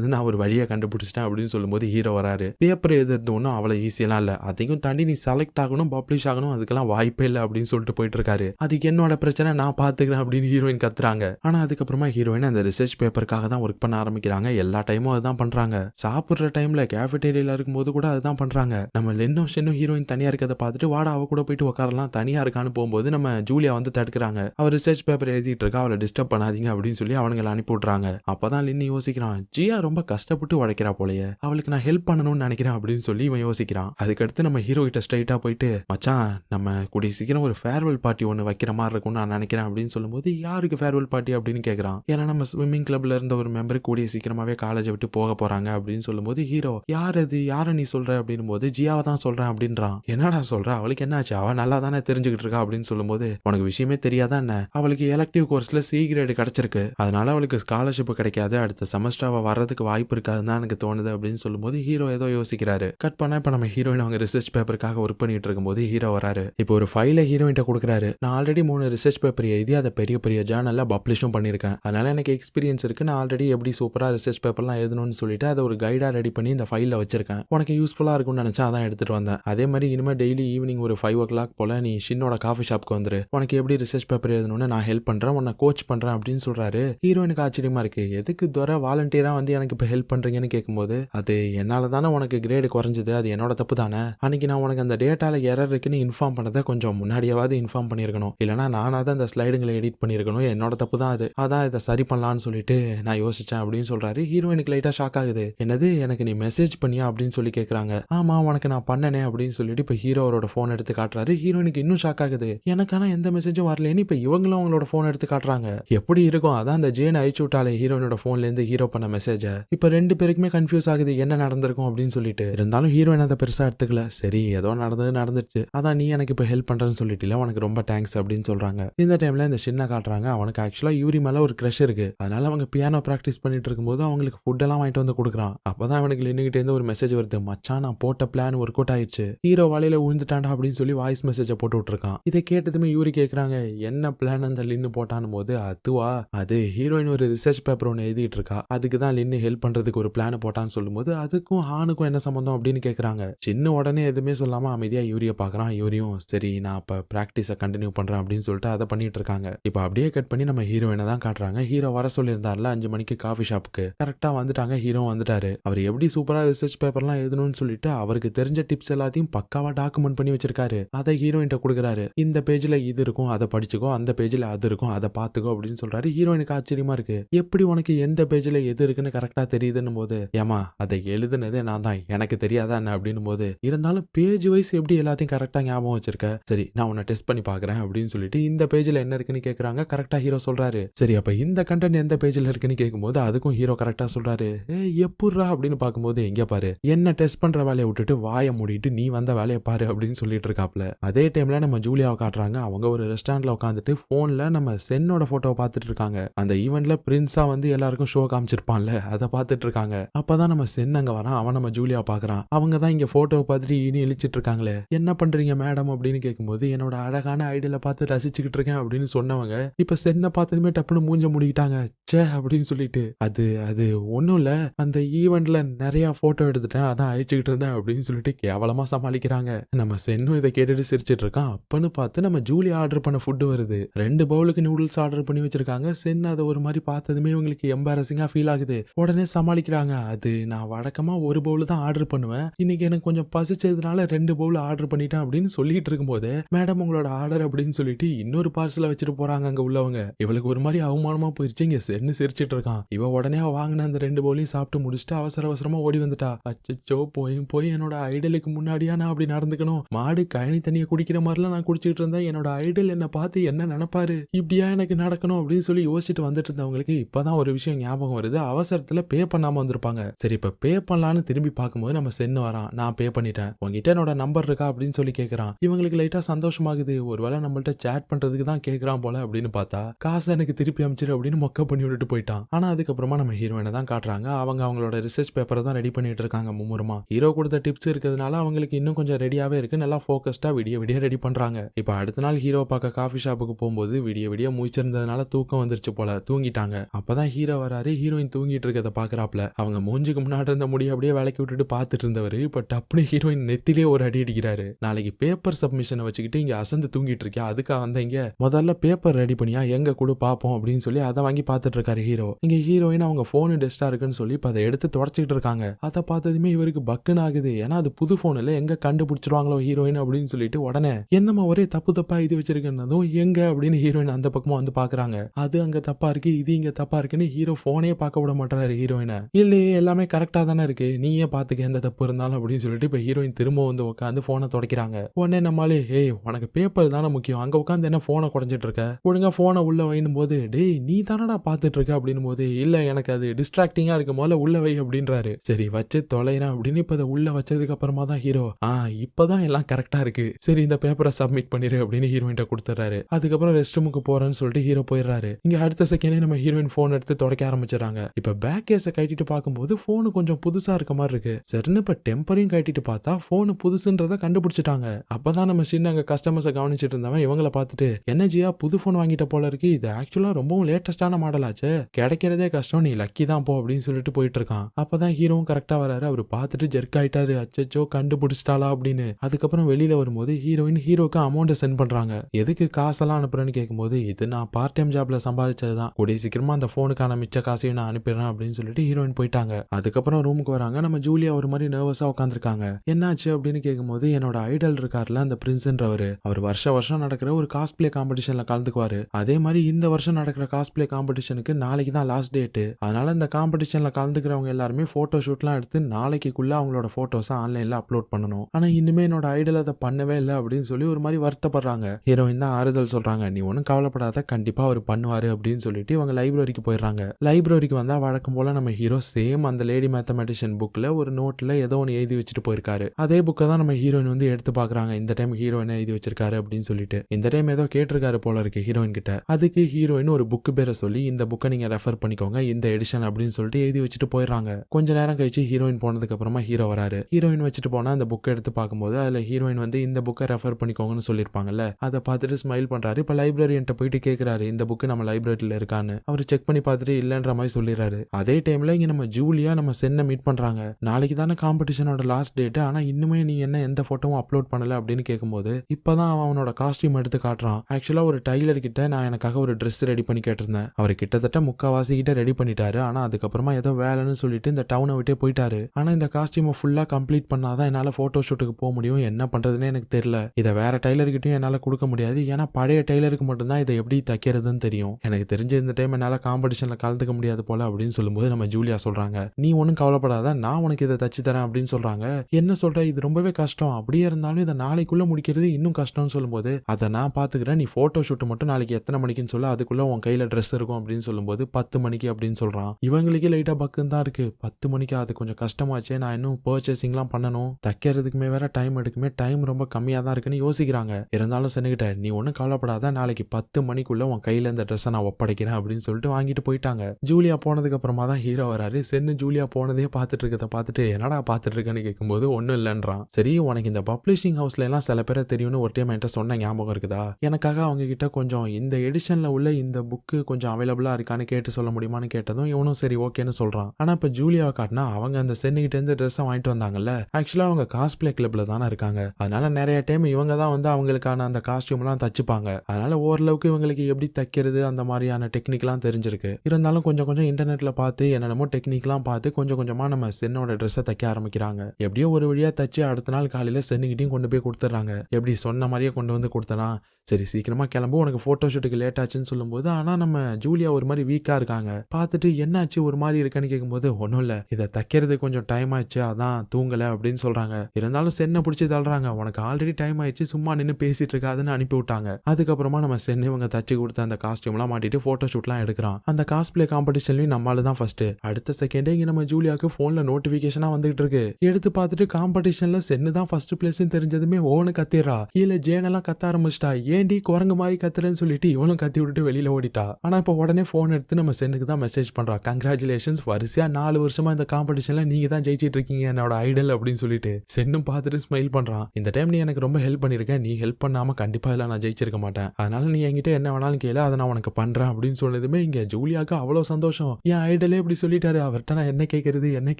காப்பாத்திக்கிறதுன்னு நான் ஒரு வழியை கண்டுபிடிச்சிட்டேன் அப்படின்னு சொல்லும்போது ஹீரோ வராரு. பேப்பர் எழுதுறது ஒன்றும் அவ்வளோ ஈஸியெல்லாம் இல்லை. அதையும் தாண்டி நீ செலக்ட் ஆகணும் பப்ளிஷ் ஆகணும் அதுக்கெல்லாம் வாய்ப்பே இல்லை அப்படின்னு சொல்லிட்டு போயிட்டு இருக்காரு அதுக்கு என்னோட பிரச்சனை நான் பார்த்துக்கிறேன் அப்படின்னு ஹீரோயின் கத்துறாங்க. ஆனா அதுக்கப்புறமா ஹீரோயின் அந்த ரிசர்ச் பேப்பருக்காக தான் ஒர்க் பண்ண ஆரம்பிக்கிறாங்க. எல்லா டைமும் அதுதான் பண்ணுறாங்க சாப்பிட்ற டைம்ல கேஃபிட்டேரியில் இருக்கும்போது கூட அதுதான் பண்ணுறாங்க நம்ம லென்னோ ஷென்னோ ஹீரோயின் தனியாக இருக்கிறத பார்த்துட்டு வாடா அவ கூட போயிட்டு உட்காரலாம் தனியாக இருக்கான்னு போகும்போது நம்ம ஜூலியா வந்து தடுக்கிறாங்க. அவர் ரிசர்ச் பேப்பர் எழுதிட்டு இருக்கா. அவளை டிஸ்டர்ப் பண்ணாதீங்க அப்படின்னு சொல்லி அவனுங்களை அனுப்பி விட்றாங்க அப்பதான் லின்னு யோசிக்கிறான் ஜியா ரொம்ப கஷ்டப்பட்டு உழைக்கிறா போலயே. அவளுக்கு நான் ஹெல்ப் பண்ணணும்னு நினைக்கிறேன் அப்படின்னு சொல்லி இவன் யோசிக்கிறான். அதுக்கடுத்து நம்ம ஹீரோ கிட்ட ஸ்ட்ரைட்டா போயிட்டு மச்சான் நம்ம கூடிய சீக்கிரம் ஒரு ஃபேர்வெல் பார்ட்டி ஒன்று வைக்கிற மாதிரி இருக்கும்னு நான் நினைக்கிறேன் அப்படின்னு சொல்லும்போது யாருக்கு ஃபேர்வெல் பார்ட்டி அப்படின்னு கேட்குறான் ஏன்னா நம்ம ஸ்விம்மிங் கிளப்ல இருந்த ஒரு மெம்பர் கூடிய சீக்கிரமாவே காலேஜை விட்டு போக போறாங்க அப்படின்னு சொல்லும்போது ஹீரோ யார் அது? யாரை நீ சொல்ற? அப்படின்னு போது ஜியாவை தான் சொல்றேன் அப்படின்றான். என்னடா சொல்ற? அவளுக்கு என்னாச்சு? அவ நல்லா தானே தெரிஞ்சுக்கிட்டு இருக்கா? அப்படின்னு சொல்லும்போது உனக்கு விஷயமே தெரியாதா என்ன? அவளுக்கு எலக்டிவ் கோர்ஸ்ல சி கிரேடு கிடைச்சிருக்கு. அதனால அவளுக்கு ஸ்காலர்ஷிப் கிடைக்காது. அடுத்த செமஸ்டர் அவ வர்றதுக்கு வாய்ப்பு இருக்காதுன்னு தான் எனக்கு தோணுது அப்படின்னு சொல்லும்போது ஹீரோ ஏதோ யோசிக்கிறாரு. கட் பண்ணா இப்ப நம்ம ஹீரோயின் அவங்க ரிசர்ச் பேப்பருக்காக ஒர்க் பண்ணிட்டு இருக்கும்போது ஹீரோ வராரு. இப்போ ஒரு ஃபைல ஹீரோயின்ட்ட கொடுக்குறாரு. நான் ஆல்ரெடி மூணு ரிசர்ச் பேப்பர் எழுதி அதை பெரிய பெரிய ஜேர்னல்ல பப்ளிஷும் பண்ணியிருக்கேன் அதனால எனக்கு எக்ஸ்பீரியன்ஸ் இருக்கு. நான் ஆல்ரெடி எப்படி சூப்பரா ரிசர்ச் பேப்பர்லாம் எழுதணும்னு சொல்லிட்டு அதை ஒரு கைடா ரெடி பண்ணி இந்த ஃபைலில் வச்சிருக்கேன். உனக்கு யூஸ்ஃபுல்லா இருக்கும்னு நினைச்சா அதான் எடுத்துட்டு வந்தேன். அதே மாதிரி இனிமேல் டெய்லி ஈவினிங் ஒரு ஃபைவ் ஓ கிளாக் போல நீ ஷின்னோட காஃபி ஷாப்க்கு வந்துரு. உனக்கு எப்படி ரிசர்ச் பேப்பர் எழுதணும்னு நான் ஹெல்ப் பண்றேன். உன்னை கோச் பண்றேன் அப்படின்னு சொல்றாரு. ஹீரோயினுக்கு ஆச்சரியமா இருக்கு. எதுக்கு துறை வாலண்டியரா வந்து எனக்கு இப்போ ஹெல்ப் பண்றீங்கன்னு கேட்கும்போது அது என்னால தானே உனக்கு கிரேடு குறைஞ்சது அது என்னோட தப்பு தானே? அன்னைக்கு நான் உனக்கு அந்த டேட்டால எரர் இருக்குன்னு இன்ஃபார்ம் பண்ணதை கொஞ்சம் முன்னாடியாவது இன்ஃபார்ம் பண்ணியிருக்கணும் இல்லைனா தான் அந்த ஸ்லைடுங்களை எடிட் பண்ணியிருக்கணும் என்னோட தப்பு தான் அது. அதான் இதை சரி பண்ணலான்னு சொல்லிட்டு நான் யோசிச்சேன் அப்படின்னு சொல்றாரு. ஹீரோயினுக்கு லைட்டா ஷாக் ஆகுது. என்னது? எனக்கு நீ மெசேஜ் பண்ணியா? அப்படின்னு சொல்லி கேட்குறாங்க ஆமா உனக்கு நான் பண்ணனே அப்படின்னு சொல்லிட்டு இப்போ ஹீரோ அவரோட ஃபோன் எடுத்து காட்டுறாரு. ஹீரோயினுக்கு இன்னும் ஷாக் ஆகுது. எனக்கான எந்த மெசேஜும் வரலன்னு இப்போ இவங்களும் அவங்களோட ஃபோன் எடுத்து காட்டுறாங்க. எப்படி இருக்கும்? அதான் அந்த ஜேன் அழிச்சு விட்டாலே ஹீரோயினோட ஃபோன்லேருந்து ஹீரோ பண்ண மெசேஜை இப்போ ரெண்டு பேருக்குமே கன்ஃபியூஸ் ஆகுது என்ன நடந்திருக்கும் அப்படின்னு சொல்லிட்டு. இருந்தாலும் ஹீரோயின் அதை பெருசா எடுத்துக்கல. சரி ஏதோ நடந்தது நடந்துச்சு. அதான் நீ எனக்கு இப்போ ஹெல்ப் பண்றேன்னு சொல்லிட்டு உனக்கு ரொம்ப தேங்க்ஸ் அப்படின்னு சொல்றாங்க. இந்த டைம்ல இந்த சின்ன காட்டுறாங்க. அவனுக்கு ஆக்சுவலா யூரி மேல ஒரு க்ரஷ் இருக்கு. அதனால அவங்க பியானோ ப்ராக்டிஸ் பண்ணிட்டு இருக்கும்போது அவங்களுக்கு ஃபுட் எல்லாம் வாங்கிட்டு வந்து கொடுக்குறான். அப்பதான் அவனுக்கு நின்னுகிட்டே இருந்து ஒரு மெசேஜ் வருது. மச்சான் நான் போட்ட பிளான் ஒர்க் அவுட் ஆயிடுச்சு. ஹீரோ வலையில விழுந்துட்டான்டா அப்படின்னு சொல்லி வாய்ஸ் மெசேஜை போட்டு விட்டுருக்கான். இதை கேட்டதுமே யூரி கேக்குறாங்க. என்ன பிளான் அந்த லின்னு போட்டான் போது அதுவா? அது ஹீரோயின் ஒரு ரிசர்ச் பேப்பர் ஒன்று எழுதிட்டு இருக்கா. அதுக்கு தான் லின்னு ஹெல்ப் பண்றதுக்கு ஒரு பிளான் போட்டான்னு சொல்லும்போது அதுக்கும் ஹானுக்கும் என்ன சம்மந்தம் அப்படின்னு கேட்குறாங்க சின்ன உடனே எதுவுமே சொல்லாம அமைதியா யூரிய பாக்குறான் யூரியும் சரி நான் அப்ப பிராக்டிஸை கண்டினியூ பண்றேன் அப்படின்னு சொல்லிட்டு அதை பண்ணிட்டு இருக்காங்க. இப்போ அப்படியே கட் பண்ணி நம்ம ஹீரோயினை தான் காட்டுறாங்க. ஹீரோ வர சொல்லியிருந்தார்ல அஞ்சு மணிக்கு காஃபி ஷாப்புக்கு கரெக்டா வந்துட்டாங்க ஹீரோ வந்துட்டாரு. அவர் எப்படி சூப்பரா ரிசர்ச் பேப்பர்லாம் எழுதணும்னு சொல்லிட்டு அவருக்கு தெரிஞ்ச டிப்ஸ் எல்லாத்தையும் பக்காவா டாக்குமெண்ட் பண்ணி வச்சிருக்காரு. அதை ஹீரோயின்ட்ட கொடுக்குறாரு. இந்த பேஜ்ல இது இருக்கும் அதை படிச்சுக்கோ அந்த பேஜ்ல அது இருக்கும் அதை பார்த்துக்கோ அப்படின்னு சொல்றாரு. ஹீரோயினுக்கு ஆச்சரியமா இருக்கு. எப்படி உனக்கு எந்த பேஜ்ல எது இருக்குன்னு கரெக்ட் தெரியுதுன்னு போது ஏமா அதை எழுதுனதே நான் தான். எனக்கு தெரியாதா என்ன? அப்படின்னு போது இருந்தாலும் பேஜ் வைஸ் எப்படி எல்லாத்தையும் கரெக்டா ஞாபகம் வச்சிருக்க? சரி நான் உன்னை டெஸ்ட் பண்ணி பாக்குறேன் அப்படின்னு சொல்லிட்டு இந்த பேஜ்ல என்ன இருக்குன்னு கேக்குறாங்க? கரெக்டா ஹீரோ சொல்றாரு. சரி அப்ப இந்த கண்டென்ட் எந்த பேஜ்ல இருக்குன்னு கேட்கும்போது அதுக்கும் ஹீரோ கரெக்டா சொல்றாரு. ஏ எப்புட்றா? அப்படின்னு பார்க்கும்போது எங்க பாரு என்ன டெஸ்ட் பண்ற வேலையை விட்டுட்டு வாயை மூடிட்டு நீ வந்த வேலையை பாரு அப்படின்னு சொல்லிட்டு இருக்காப்ல. அதே டைம்ல நம்ம ஜூலியாவை காட்டுறாங்க. அவங்க ஒரு ரெஸ்டாரண்ட்ல உட்காந்துட்டு போன்ல நம்ம சென்னோட போட்டோவை பார்த்துட்டு இருக்காங்க. அந்த ஈவெண்ட்ல பிரின்ஸா வந்து எல்லாருக்கும் ஷோ காமிச்சிருப்பான்ல அதை பார்த்துட்டு இருக்காங்க அப்பதான் நம்ம சென் அங்க வரான் அவன் நம்ம ஜூலியா பாக்குறான் அவங்க தான் இங்க போட்டோவை பார்த்துட்டு இனி இழிச்சிட்டு இருக்காங்களே என்ன பண்றீங்க மேடம் அப்படின்னு கேட்கும்போது என்னோட அழகான ஐடியில பார்த்து ரசிச்சுக்கிட்டு இருக்கேன் அப்படின்னு சொன்னவங்க இப்ப சென்னை பார்த்ததுமே டப்புன்னு மூஞ்ச முடிக்கிட்டாங்க. ச்சே அப்படின்னு சொல்லிட்டு அது அது ஒன்றும் இல்லை. அந்த ஈவெண்ட்ல நிறைய போட்டோ எடுத்துட்டேன் அதான் அழிச்சுக்கிட்டு இருந்தேன் அப்படின்னு சொல்லிட்டு கேவலமா சமாளிக்கிறாங்க. நம்ம சென்னும் இதை கேட்டுட்டு சிரிச்சிட்டு இருக்கான் அப்பன்னு பார்த்து நம்ம ஜூலி ஆர்டர் பண்ண ஃபுட்டு வருது. ரெண்டு பவுலுக்கு நூடுல்ஸ் ஆர்டர் பண்ணி வச்சிருக்காங்க. சென் அதை ஒரு மாதிரி பார்த்ததுமே இவங்களுக்கு எம்பாரசிங்கா ஃபீல் ஆகுது. உடனே உடனே சமாளிக்கிறாங்க. அது நான் வழக்கமா ஒரு பவுல் தான் ஆர்டர் பண்ணுவேன். இன்னைக்கு எனக்கு கொஞ்சம் பசிச்சதுனால ரெண்டு பவுல் ஆர்டர் பண்ணிட்டேன் அப்படின்னு சொல்லிட்டு இருக்கும்போது மேடம் உங்களோட ஆர்டர் அப்படின்னு சொல்லிட்டு இன்னொரு பார்சலை வச்சுட்டு போறாங்க அங்க உள்ளவங்க. இவளுக்கு ஒரு மாதிரி அவமானமா போயிருச்சு. இங்க சென்னு சிரிச்சிட்டு இருக்கான். இவ உடனே வாங்கின அந்த ரெண்டு பவுலையும் சாப்பிட்டு முடிச்சுட்டு அவசர அவசரமா ஓடி வந்துட்டா. அச்சோ போய் போய் என்னோட ஐடலுக்கு முன்னாடியா நான் அப்படி நடந்துக்கணும்? மாடு கழனி தண்ணியை குடிக்கிற மாதிரிலாம் நான் குடிச்சிட்டு இருந்தேன். என்னோட ஐடல் என்னை பார்த்து என்ன நினைப்பாரு? இப்படியா எனக்கு நடக்கணும் அப்படின்னு சொல்லி யோசிச்சுட்டு வந்துட்டு இருந்தவங்களுக்கு இப்பதான் ஒரு விஷயம் ஞாபகம் வருது. அவசரத்துல பே பண்ணாம வந்திருப்பாங்க. சரி இப்ப பே பண்ணலான்னு திரும்பி பார்க்கும்போது நம்ம சென்னு வரான். நான் பே பண்ணிட்டேன். உங்ககிட்ட என்னோட நம்பர் இருக்கா? அப்படின்னு சொல்லி கேட்கறான் இவங்களுக்கு லைட்டா சந்தோஷமாகுது. ஒருவேளை நம்மள்ட்ட சேட் பண்றதுக்கு தான் கேக்குறான் போல அப்படின்னு பார்த்தா காசு எனக்கு திருப்பி அமைச்சிரு அப்படின்னு மொக்க பண்ணி விட்டுட்டு போயிட்டான். ஆனா அதுக்கப்புறமா நம்ம ஹீரோயினை தான் காட்டுறாங்க. அவங்க அவங்களோட ரிசர்ச் பேப்பரை தான் ரெடி பண்ணிட்டு இருக்காங்க மும்முரமா. ஹீரோ கொடுத்த டிப்ஸ் இருக்கிறதுனால அவங்களுக்கு இன்னும் கொஞ்சம் ரெடியாவே இருக்கு. நல்லா ஃபோக்கஸ்டா விடிய விடிய ரெடி பண்றாங்க. இப்போ அடுத்த நாள் ஹீரோ பார்க்க காஃபி ஷாப்புக்கு போகும்போது விடிய விடிய முழிச்சிருந்ததுனால தூக்கம் வந்துருச்சு போல. தூங்கிட்டாங்க. அப்பதான் ஹீரோ வராரு. ஹீரோயின் தூங்கிட்டு இருக்கத பாக்குறாப்ல அவங்க மூஞ்சுக்கு முன்னாடி இருந்த முடிய அப்படியே விளக்கி விட்டுட்டு பார்த்துட்டு இருந்தவர் இப்ப டப்புனு ஹீரோயின் நெத்திலே ஒரு அடி அடிக்கிறாரு. நாளைக்கு பேப்பர் சப்மிஷனை வச்சுக்கிட்டு இங்க அசந்து தூங்கிட்டு இருக்கியா? அதுக்காக வந்தீங்க முதல்ல பேப்பர் ரெடி பண்ணியா? எங்க கூட பாப்போம் அப்படின்னு சொல்லி அதை வாங்கி பார்த்துட்டு இருக்காரு ஹீரோ இங்க ஹீரோயின் அவங்க போனு டெஸ்டா இருக்குன்னு சொல்லி இப்ப அதை எடுத்து தொடச்சிக்கிட்டு இருக்காங்க. அதை பார்த்ததுமே இவருக்கு பக்குன்னு ஆகுது. ஏன்னா அது புது போன் எங்க கண்டுபிடிச்சிருவாங்களோ ஹீரோயின் அப்படின்னு சொல்லிட்டு உடனே என்னம்மா ஒரே தப்பு தப்பா இது வச்சிருக்கேன்னதும் எங்க? அப்படின்னு ஹீரோயின் அந்த பக்கமா வந்து பாக்குறாங்க அது அங்க தப்பா இருக்கு இது இங்க தப்பா இருக்குன்னு ஹீரோ போனே பார்க்க விட மாட்டாரு ஹீரோயினை இல்லையே எல்லாமே கரெக்டா தானே இருக்கு. நீயே பார்த்துக்க எந்த தப்பு இருந்தாலும் அப்படின்னு சொல்லிட்டு இப்போ ஹீரோயின் திரும்ப வந்து உட்காந்து ஃபோனை தொடக்கிறாங்க. உடனே நம்மளே ஏய் உனக்கு பேப்பர் தானே முக்கியம். அங்க உட்காந்து என்ன ஃபோனை குறைஞ்சிட்டு இருக்க? ஒழுங்கா ஃபோனை உள்ள வைனும் போது டேய் நீ தானடா பார்த்துட்டு இருக்க? அப்படின்னு போது இல்லை எனக்கு அது டிஸ்ட்ராக்டிங்கா இருக்கும் முதல்ல உள்ள வை அப்படின்றாரு. சரி வச்சு தொலைறேன் அப்படின்னு இப்போ அதை உள்ள வச்சதுக்கு அப்புறமா தான் ஹீரோ ஆ இப்பதான் எல்லாம் கரெக்டா இருக்கு. சரி இந்த பேப்பரை சப்மிட் பண்ணிடு அப்படின்னு ஹீரோயின்ட்ட கொடுத்துறாரு அதுக்கப்புறம் ரெஸ்ட் ரூமுக்கு போறேன்னு சொல்லிட்டு ஹீரோ போயிடுறாரு. இங்க அடுத்த செகண்டே நம்ம ஹீரோயின் ஃபோன் எடுத்து தொடக்க ஆரம்பிச்சிடறாங்க. இப்ப பேக் கேஸை கட்டிட்டு பார்க்கும்போது போனு கொஞ்சம் புதுசா இருக்க மாதிரி இருக்கு. சரின்னு இப்ப டெம்பரையும் கட்டிட்டு பார்த்தா போனு புதுசுன்றத கண்டுபிடிச்சிட்டாங்க. அப்பதான் நம்ம சின்ன அங்க கஸ்டமர்ஸை கவனிச்சிட்டு இருந்தவன் இவங்களை பார்த்துட்டு என்னஜியா புது போன் வாங்கிட்ட போல இருக்கு. இது ஆக்சுவலா ரொம்பவும் லேட்டஸ்டான மாடலாச்சு கிடைக்கிறதே கஷ்டம். நீ லக்கி தான் போ அப்படின்னு சொல்லிட்டு போயிட்டு இருக்கான். அப்பதான் ஹீரோவும் கரெக்டா வராரு. அவர் பார்த்துட்டு ஜெர்க் ஆயிட்டாரு. அச்சச்சோ கண்டுபிடிச்சிட்டாளா? அப்படின்னு. அதுக்கப்புறம் வெளியில வரும்போது ஹீரோயின் ஹீரோக்கு அமௌண்ட்டை சென்ட் பண்றாங்க. எதுக்கு காசெல்லாம் அனுப்புறேன்னு கேட்கும்போது இது நான் பார்ட் டைம் ஜாப்ல சம்பாதிச்சதுதான். கூடிய சீக்கிரமா அந்த போனுக்கான மிச்ச காசையும் நான் அனுப்பிடுறேன் அப்படின்னு சொல்லிட்டு ஹீரோயின் போயிட்டாங்க. அதுக்கப்புறம் ரூமுக்கு வராங்க. நம்ம ஜூலியா ஒரு மாதிரி நர்வஸா உட்காந்துருக்காங்க என்னாச்சு அப்படின்னு கேட்கும்போது என்னோட ஐடல் இருக்கார்ல அந்த பிரின்ஸ்ன்றவர். அவர் வருஷ வருஷம் நடக்கிற ஒரு காஸ்பிளே காம்படிஷன்ல கலந்துக்குவாரு. அதே மாதிரி இந்த வருஷம் நடக்கிற காஸ்பிளே காம்படிஷனுக்கு நாளைக்கு தான் லாஸ்ட் டேட்டு அதனால இந்த காம்படிஷன்ல கலந்துக்கிறவங்க எல்லாருமே போட்டோ ஷூட்லாம் எடுத்து நாளைக்குள்ள அவங்களோட போட்டோஸை ஆன்லைன்ல அப்லோட் பண்ணணும். ஆனா இனிமே என்னோட ஐடல் அதை பண்ணவே இல்லை அப்படின்னு சொல்லி ஒரு மாதிரி வருத்தப்படுறாங்க. ஹீரோயின் தான் ஆறுதல் சொல்றாங்க. நீ ஒன்றும் கவலைப்படாத. கண்டிப்பா அவர் பண்ணுவாரு அப்படின்னு சொல்லிட்டு இவங்க லைப்ரரிக்கு போயிடுறாங்க. லைப்ரரிக்கு வந்தா வழக்கம் போல நம்ம ஹீரோ சேம் அந்த லேடி மேத்தமெட்டிஷியன் புக்ல ஒரு நோட்ல ஏதோ ஒன்று எழுதி வச்சுட்டு போயிருக்காரு. அதே புக்கை தான் நம்ம ஹீரோயின் வந்து எடுத்து பாக்குறாங்க இந்த டைம் ஹீரோயின் எழுதி வச்சிருக்காரு அப்படின்னு சொல்லிட்டு. இந்த டைம் ஏதோ கேட்டிருக்காரு போல இருக்கு ஹீரோயின் கிட்ட. அதுக்கு ஹீரோயின் ஒரு புக்கு பேரை சொல்லி இந்த புக்கை நீங்க ரெஃபர் பண்ணிக்கோங்க இந்த எடிஷன் அப்படின்னு சொல்லிட்டு எழுதி வச்சுட்டு போயிடுறாங்க. கொஞ்ச நேரம் கழிச்சு ஹீரோயின் போனதுக்கு அப்புறமா ஹீரோ வராரு. ஹீரோயின் வச்சுட்டு போனா அந்த புக்கை எடுத்து பார்க்கும்போது அதுல ஹீரோயின் வந்து இந்த புக்கை ரெஃபர் பண்ணிக்கோங்கன்னு சொல்லியிருப்பாங்கல்ல. அதை பார்த்துட்டு ஸ்மைல் பண்றாரு. இப்ப லைப்ரரியன்ட்ட போயிட்டு கேக்குறாரு இந்த புக்கு நம்ம லைப்ரரியில இருக்கான்னு. அவர் செக் பண்ணி பார்த்துட்டு இல்லைன்ற மாதிரி சொல்லிடுறாரு. அதே அதே டைமில் இங்கே நம்ம ஜூலியா நம்ம சென்னை மீட் பண்ணுறாங்க நாளைக்கு தானே காம்படிஷனோட லாஸ்ட் டேட் ஆனால் இன்னுமே நீ என்ன எந்த ஃபோட்டோவும் அப்லோட் பண்ணல அப்படின்னு கேட்கும்போது இப்பதான் அவன் அவனோட காஸ்டியூம் எடுத்து காட்டுறான். ஆக்சுவலாக ஒரு டைலர் கிட்ட நான் எனக்காக ஒரு ட்ரெஸ் ரெடி பண்ணி கேட்டிருந்தேன். அவர் கிட்டத்தட்ட முக்காவாசி கிட்ட ரெடி பண்ணிட்டாரு. ஆனால் அதுக்கப்புறமா ஏதோ வேலைன்னு சொல்லிட்டு இந்த டவுனை விட்டே போயிட்டாரு. ஆனால் இந்த காஸ்டியூமை ஃபுல்லாக கம்ப்ளீட் பண்ணாதான் என்னால் ஃபோட்டோ ஷூட்டுக்கு போக முடியும். என்ன பண்ணுறதுன்னு எனக்கு தெரியல. இதை வேற டைலர்கிட்டையும் என்னால் கொடுக்க முடியாது. ஏன்னா பழைய டைலருக்கு மட்டும்தான் இதை எப்படி தைக்கிறதுன்னு தெரியும். எனக்கு தெரிஞ்ச இந்த டைம் என்னால் காம்படிஷனில் கலந்துக்க முடியாது போல அப்படின்னு சொல்லும்போது நம்ம ஜூலியா சொல்றாங்க நீ ஒன்றும் கவலைப்படாத நான் உனக்கு இதை தச்சு தரேன் அப்படின்னு சொல்றாங்க. என்ன சொல்ற? இது ரொம்பவே கஷ்டம். அப்படியே இருந்தாலும் இதை நாளைக்குள்ள முடிக்கிறது இன்னும் கஷ்டம்னு சொல்லும்போது அதை நான் பாத்துக்கிறேன். நீ போட்டோ ஷூட் மட்டும் நாளைக்கு எத்தனை மணிக்குன்னு சொல்ல. அதுக்குள்ள உன் கையில ட்ரெஸ் இருக்கும் அப்படின்னு சொல்லும்போது பத்து மணிக்கு அப்படின்னு சொல்றான். இவங்களுக்கே லைட்டா பக்குன்னு தான் இருக்கு. பத்து மணிக்கு? அது கொஞ்சம் கஷ்டமாச்சே. நான் இன்னும் பர்ச்சேசிங்லாம் பண்ணணும். தைக்கிறதுக்குமே வேற டைம் எடுக்குமே. டைம் ரொம்ப கம்மியாக தான் இருக்குன்னு யோசிக்கிறாங்க. இருந்தாலும் சென்னுகிட்ட நீ ஒன்றும் கவலைப்படாத. நாளைக்கு பத்து மணிக்குள்ள உன் கையில இந்த ட்ரெஸ்ஸை நான் ஒப்படைக்கிறேன் அப்படின்னு சொல்லிட்டு வாங்கிட்டு போயிட்டாங்க. ஜூலியா போனதுக்கு அப்புறமா தான் ஹீரோ வராரு. சென்னு ஜூலியா போனதே பார்த்துட்டு இருக்கத பார்த்துட்டு என்னடா பார்த்துட்டு இருக்கேன்னு கேட்கும்போது ஒன்றும் இல்லைன்றான். சரி உனக்கு இந்த பப்ளிஷிங் ஹவுஸ்ல எல்லாம் சில பேரை தெரியும்னு ஒரு டைம் என்கிட்ட சொன்ன ஞாபகம் இருக்குதா? எனக்காக அவங்க கிட்ட கொஞ்சம் இந்த எடிஷன்ல உள்ள இந்த புக்கு கொஞ்சம் அவைலபிளா இருக்கான்னு கேட்டு சொல்ல முடியுமான்னு கேட்டதும் இவனும் சரி ஓகேன்னு சொல்றான். ஆனா இப்ப ஜூலியாவை காட்டினா அவங்க அந்த சென்னுகிட்ட இருந்து ட்ரெஸ்ஸை வாங்கிட்டு வந்தாங்கல்ல ஆக்சுவலா அவங்க காஸ்பிளே கிளப்ல தானே இருக்காங்க. அதனால நிறைய டைம் இவங்க தான் வந்து அவங்களுக்கான அந்த காஸ்டியூம் எல்லாம் தச்சுப்பாங்க. அதனால ஓரளவுக்கு இவங்களுக்கு எப்படி தைக்கிறது அந்த மாதிரியான டெக்னிக்லாம் தெரிஞ்சிருக்கு. இருந்தாலும் கொஞ்சம் கொஞ்சம் இன்டர்நெட்ல பார்த்து பார்த்து என்னென்னமோ டெக்னிக்லாம் பார்த்து கொஞ்சம் கொஞ்சமாக நம்ம சென்னோட ட்ரெஸ்ஸை தைக்க ஆரம்பிக்கிறாங்க. எப்படியோ ஒரு வழியாக தைச்சு அடுத்த நாள் காலையில் சென்னுக்கிட்டையும் கொண்டு போய் கொடுத்துட்றாங்க. எப்படி சொன்ன மாதிரியே கொண்டு வந்து கொடுத்தனா சரி சீக்கிரமாக கிளம்பு உனக்கு ஃபோட்டோ ஷூட்டுக்கு லேட் ஆச்சுன்னு சொல்லும்போது ஆனால் நம்ம ஜூலியா ஒரு மாதிரி வீக்காக இருக்காங்க. பார்த்துட்டு என்னாச்சு? ஒரு மாதிரி இருக்குன்னு கேட்கும்போது ஒன்றும் இல்லை. இதை தைக்கிறது கொஞ்சம் டைம் ஆச்சு. அதான் தூங்கலை. அப்படின்னு சொல்கிறாங்க இருந்தாலும் சென்னை பிடிச்சி தள்ளுறாங்க. உனக்கு ஆல்ரெடி டைம் ஆயிடுச்சு. சும்மா நின்று பேசிட்டு இருக்காதுன்னு அனுப்பி விட்டாங்க. அதுக்கப்புறமா நம்ம சென்னை இவங்க தச்சு கொடுத்த அந்த காஸ்டியூம்லாம் மாட்டிட்டு ஃபோட்டோ ஷூட்லாம் எடுக்கிறான். அந்த காஸ்பிளே காம்படிஷன்லையும் நம்மளால தான் ஃபர்ஸ்ட் அடுத்த செகண்டே இங்க நம்ம ஜூலியாவுக்கு போன்ல நோட்டிஃபிகேஷனாக வந்துகிட்டு இருக்கு எடுத்து பார்த்துட்டு காம்படிஷன்ல சென்னு தான் ஃபர்ஸ்ட் பிளேஸ் தெரிஞ்சதுமே ஓன்னு கத்திடுறா. கீழே ஜேனெல்லாம் கத்த ஆரம்பிச்சிட்டா. ஏண்டி குரங்கு மாதிரி கத்துறேன்னு சொல்லிட்டு இவளும் கத்தி விட்டுட்டு வெளியில ஓடிட்டா. ஆனா இப்போ உடனே போன் எடுத்து நம்ம சென்னுக்கு தான் மெசேஜ் பண்றா. கங்க்ராச்சுலேஷன்ஸ் வரிசையா நாலு வருஷமா இந்த காம்படிஷன்ல நீங்க தான் ஜெயிச்சிட்டு இருக்கீங்க என்னோட ஐடல் அப்படின்னு சொல்லிட்டு சென்னும் பார்த்துட்டு ஸ்மைல் பண்றான் இந்த டைம் நீ எனக்கு ரொம்ப ஹெல்ப் பண்ணிருக்க. நீ ஹெல்ப் பண்ணாம கண்டிப்பா இல்ல நான் ஜெயிச்சிருக்க மாட்டேன். அதனால நீ என்கிட்ட என்ன வேணாலும் கேளு அதை நான் உனக்கு பண்றேன் அப்படின்னு சொன்னதுமே இங்க ஜூலியாக்கு அவ்வளவு சந்தோஷம். என் ஐடல் இப்படி சொல்லிட்டாரு. அவர்கிட்ட நான் என்ன கேட்கறது என்ன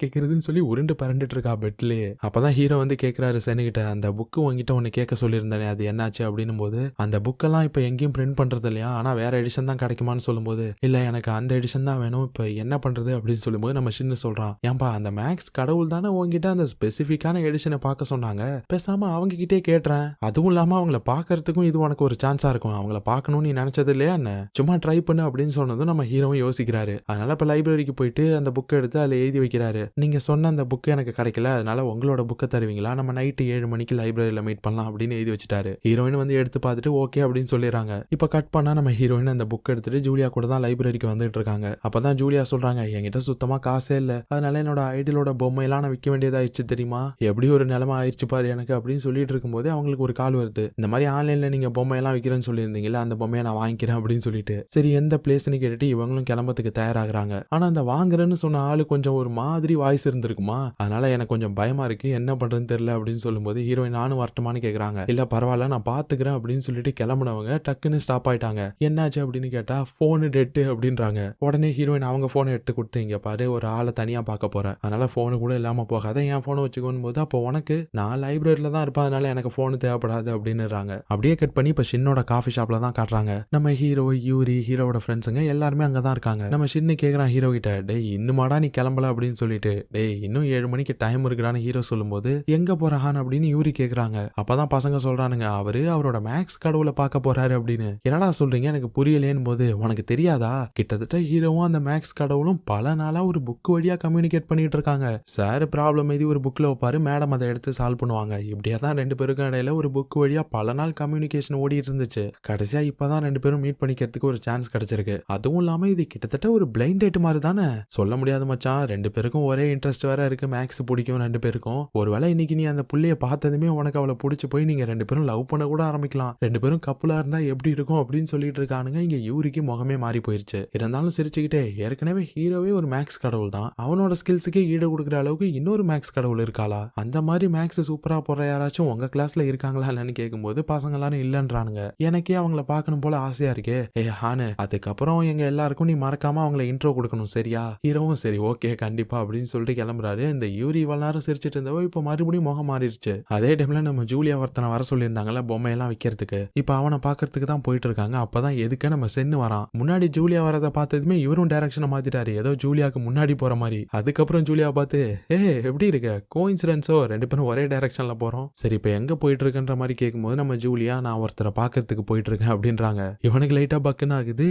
கேட்கறதுன்னு சொல்லி உருண்டு பரண்டுட்டு இருக்கா பெட்லயே. அப்பதான் ஹீரோ வந்து கேக்குறாரு சென்னுகிட்ட அந்த புக்கு உங்ககிட்ட ஒன்று கேட்க சொல்லியிருந்தேனே அது என்னாச்சு? அப்படின்னும் போது அந்த புக்கெல்லாம் இப்போ எங்கேயும் பிரிண்ட் பண்றது இல்லையா? ஆனா வேற எடிஷன் தான் கிடைக்குமான்னு சொல்லும்போது இல்ல எனக்கு அந்த எடிஷன் தான் வேணும் இப்போ என்ன பண்றது? அப்படின்னு சொல்லும்போது நம்ம சின்ன சொல்றான் ஏன்பா அந்த மேக்ஸ் கடவுள் தானே உங்ககிட்ட அந்த ஸ்பெசிஃபிக்கான எடிஷனை பார்க்க சொன்னாங்க? பேசாம அவங்க கிட்டே கேட்டுறேன். அதுவும் இல்லாம அவங்கள பார்க்கறதுக்கும் இது உனக்கு ஒரு சான்ஸா இருக்கும். அவங்கள பார்க்கணும்னு நீ நினைச்சது இல்லையா என்ன? சும்மா ட்ரை பண்ணு அப்படின்னு சொன்னதும் நம்ம ஹீரோவும் யோசிக்கிறாரு. அதனால இப்போ லைப்ரரி லைப்ரரிக்கு போயிட்டு அந்த புக்கை எடுத்து அதில் எழுதி வைக்கிறாரு. நீங்கள் சொன்ன அந்த புக்கு எனக்கு கிடைக்கல அதனால உங்களோட புக்கை தருவீங்களா? நம்ம நைட்டு ஏழு மணிக்கு லைப்ரரியில் மீட் பண்ணலாம் அப்படின்னு எழுதி வச்சுட்டாரு. ஹீரோயின் வந்து எடுத்து பார்த்துட்டு ஓகே அப்படின்னு சொல்லிடுறாங்க. இப்போ கட் பண்ணால் நம்ம ஹீரோயின் அந்த புக் எடுத்துட்டு ஜூலியா கூட தான் லைப்ரரிக்கு வந்துட்டு இருக்காங்க. அப்போ தான் ஜூலியா சொல்கிறாங்க என்கிட்ட சுத்தமாக காசே இல்லை. அதனால என்னோட ஐடியலோட பொம்மையெல்லாம் நான் விற்க வேண்டியதாகிடுச்சு தெரியுமா? எப்படி ஒரு நிலைமை ஆயிடுச்சு பாரு எனக்கு அப்படின்னு சொல்லிட்டு இருக்கும்போது அவங்களுக்கு ஒரு கால் வருது. இந்த மாதிரி ஆன்லைனில் நீங்கள் பொம்மையெல்லாம் விற்கிறேன்னு சொல்லியிருந்தீங்களா அந்த பொம்மையை நான் வாங்கிக்கிறேன் அப்படின்னு சொல்லிட்டு. சரி எந்த பிளேஸ்னு கேட்டுட்டு இவங்களும் கிளம்பத்துக்கு தயாராகிறாங்க. ஆனால் அந்த வாங்குறேன்னு சொன்ன ஆளு கொஞ்சம் ஒரு மாதிரி வாய்ஸ் இருந்திருக்குமா? அதனால எனக்கு கொஞ்சம் பயமா இருக்கு. என்ன பண்றதுன்னு தெரியல அப்படின்னு சொல்லும்போது ஹீரோயின் நானும் வரட்டுமான்னு கேக்குறாங்க. இல்ல பரவாயில்ல நான் பாத்துக்கிறேன் அப்படின்னு சொல்லிட்டு கிளம்புனவங்க டக்குன்னு ஸ்டாப் ஆயிட்டாங்க. என்னாச்சு? அப்படின்னு கேட்டா போனு டெட்டு அப்படின்றாங்க. உடனே ஹீரோயின் அவங்க போனை எடுத்து கொடுத்து இங்க பாரு ஒரு ஆளை தனியா பார்க்க போறேன் அதனால போனு கூட இல்லாம போகாத. என் போனை வச்சுக்கோன்னு போது அப்போ உனக்கு? நான் லைப்ரரியில தான் இருப்பேன். அதனால எனக்கு போன் தேவைப்படாது அப்படின்னுறாங்க. அப்படியே கட் பண்ணி இப்ப ஷின்னோட காஃபி ஷாப்ல தான் காட்டுறாங்க. நம்ம ஹீரோ யூரி ஹீரோவோட ஃப்ரெண்ட்ஸுங்க எல்லாருமே அங்கதான் இருக்காங்க. நம்ம ஷின்னு கேக்குறான் ஹீரோ கிட்ட டேய் இன்னுமாடா நீ கிளம்பல? அப்படின்னு சொல்லிட்டு டேய் இன்னும் ஏழு மணிக்கு டைம் இருக்குடான்னு ஹீரோ சொல்லும்போது எங்க போறான் அப்படின்னு யூரி கேக்குறாங்க. அப்பதான் பசங்க சொல்றானுங்க அவரு அவரோட மேக்ஸ் கடவுளை பார்க்க போறாரு அப்படின்னு. என்னடா சொல்றீங்க? எனக்கு புரியலேன்னு போது உனக்கு தெரியாதா? கிட்டத்தட்ட ஹீரோவும் அந்த மேக்ஸ் கடவுளும் பல நாளா ஒரு புக் வழியா கம்யூனிகேட் பண்ணிட்டு இருக்காங்க. சார் ப்ராப்ளம் எழுதி ஒரு புக்ல வைப்பாரு மேடம் அதை எடுத்து சால்வ் பண்ணுவாங்க. இப்படியா தான் ரெண்டு பேருக்கும் இடையில ஒரு புக் வழியா பல நாள் கம்யூனிகேஷன் ஓடிட்டு இருந்துச்சு. கடைசியா இப்பதான் ரெண்டு பேரும் மீட் பண்ணிக்கிறதுக்கு ஒரு சான்ஸ் கிடைச்சிருக்கு. அதுவும் இல்லாம இது கிட்டத்தட்ட ஒரு பிளைண்ட் டேட் மாதிரி தான் சொல்ல முடியாது மச்சான். ரெண்டு பேருக்கும் ஒரே இன்ட்ரெஸ்ட் வேற இருக்கு. மேக்ஸ் பிடிக்கும் ரெண்டு பேருக்கும். ஒருவேளை இன்னைக்கு நீ அந்த புள்ளைய பார்த்ததுமே உனக்கு அவளை பிடிச்சி போய் நீங்க ரெண்டு பேரும் லவ் பண்ண கூட ஆரம்பிக்கலாம். ரெண்டு பேரும் கப்புலா இருந்தா எப்படி இருக்கும் அப்படின்னு சொல்லிட்டு இருக்கானுங்க. இங்க யூரிக்கு முகமே மாறி போயிருச்சு. இருந்தாலும் சிரிச்சுக்கிட்டே ஏற்கனவே ஹீரோவே ஒரு மேக்ஸ் கடவுள் தான் அவனோட ஸ்கில்ஸுக்கே ஈடு கொடுக்குற அளவுக்கு இன்னொரு மேக்ஸ் கடவுள் இருக்காளா? அந்த மாதிரி மேக்ஸ் சூப்பரா போற யாராச்சும் உங்க கிளாஸ்ல இருக்காங்களா இல்லன்னு கேட்கும்போது பசங்க எல்லாரும் இல்லைன்றானுங்க. எனக்கே அவங்கள பார்க்கணும் போல ஆசையா இருக்கே. ஏ ஹானு அதுக்கப்புறம் எங்க எல்லாருக்கும் நீ மறக்காம அவங்கள இன்ட்ரோ கொடுக்கணும் சரியா? ஹீரோவும் சரி ஓகே கண்டிப்பா அப்படின்னு சொல்லிட்டு கிளம்புறாரு. இந்த யூரி இவ்வளவு சிரிச்சிட்டு இருந்தவோ இப்போ மறுபடியும் முகம் மாறிடுச்சு. அதே டைம்ல நம்ம ஜூலியா ஒருத்தனை வர சொல்லியிருந்தாங்கல்ல பொம்மையெல்லாம் விற்கிறதுக்கு இப்போ அவனை பார்க்கறதுக்கு தான் போயிட்டு இருக்காங்க அப்பதான் எதுக்கு நம்ம சென்னு வரான்? முன்னாடி ஜூலியா வரதை பார்த்ததுமே இவரும் டைரக்ஷனை மாத்திட்டாரு. ஏதோ ஜூலியாக்கு முன்னாடி போற மாதிரி. அதுக்கப்புறம் ஜூலியா பார்த்து ஏ எப்படி இருக்க? கோயின்சிடன்ஸோ ரெண்டு பேரும் ஒரே டைரக்ஷன்ல போறோம். சரி இப்போ எங்க போயிட்டு இருக்குன்ற மாதிரி கேட்கும்போது நம்ம ஜூலியா நான் ஒருத்தரை பார்க்கறதுக்கு போயிட்டு இருக்கேன் அப்படின்றாங்க. இவனுக்கு லைட்டா பக்குன்னு ஆகுது.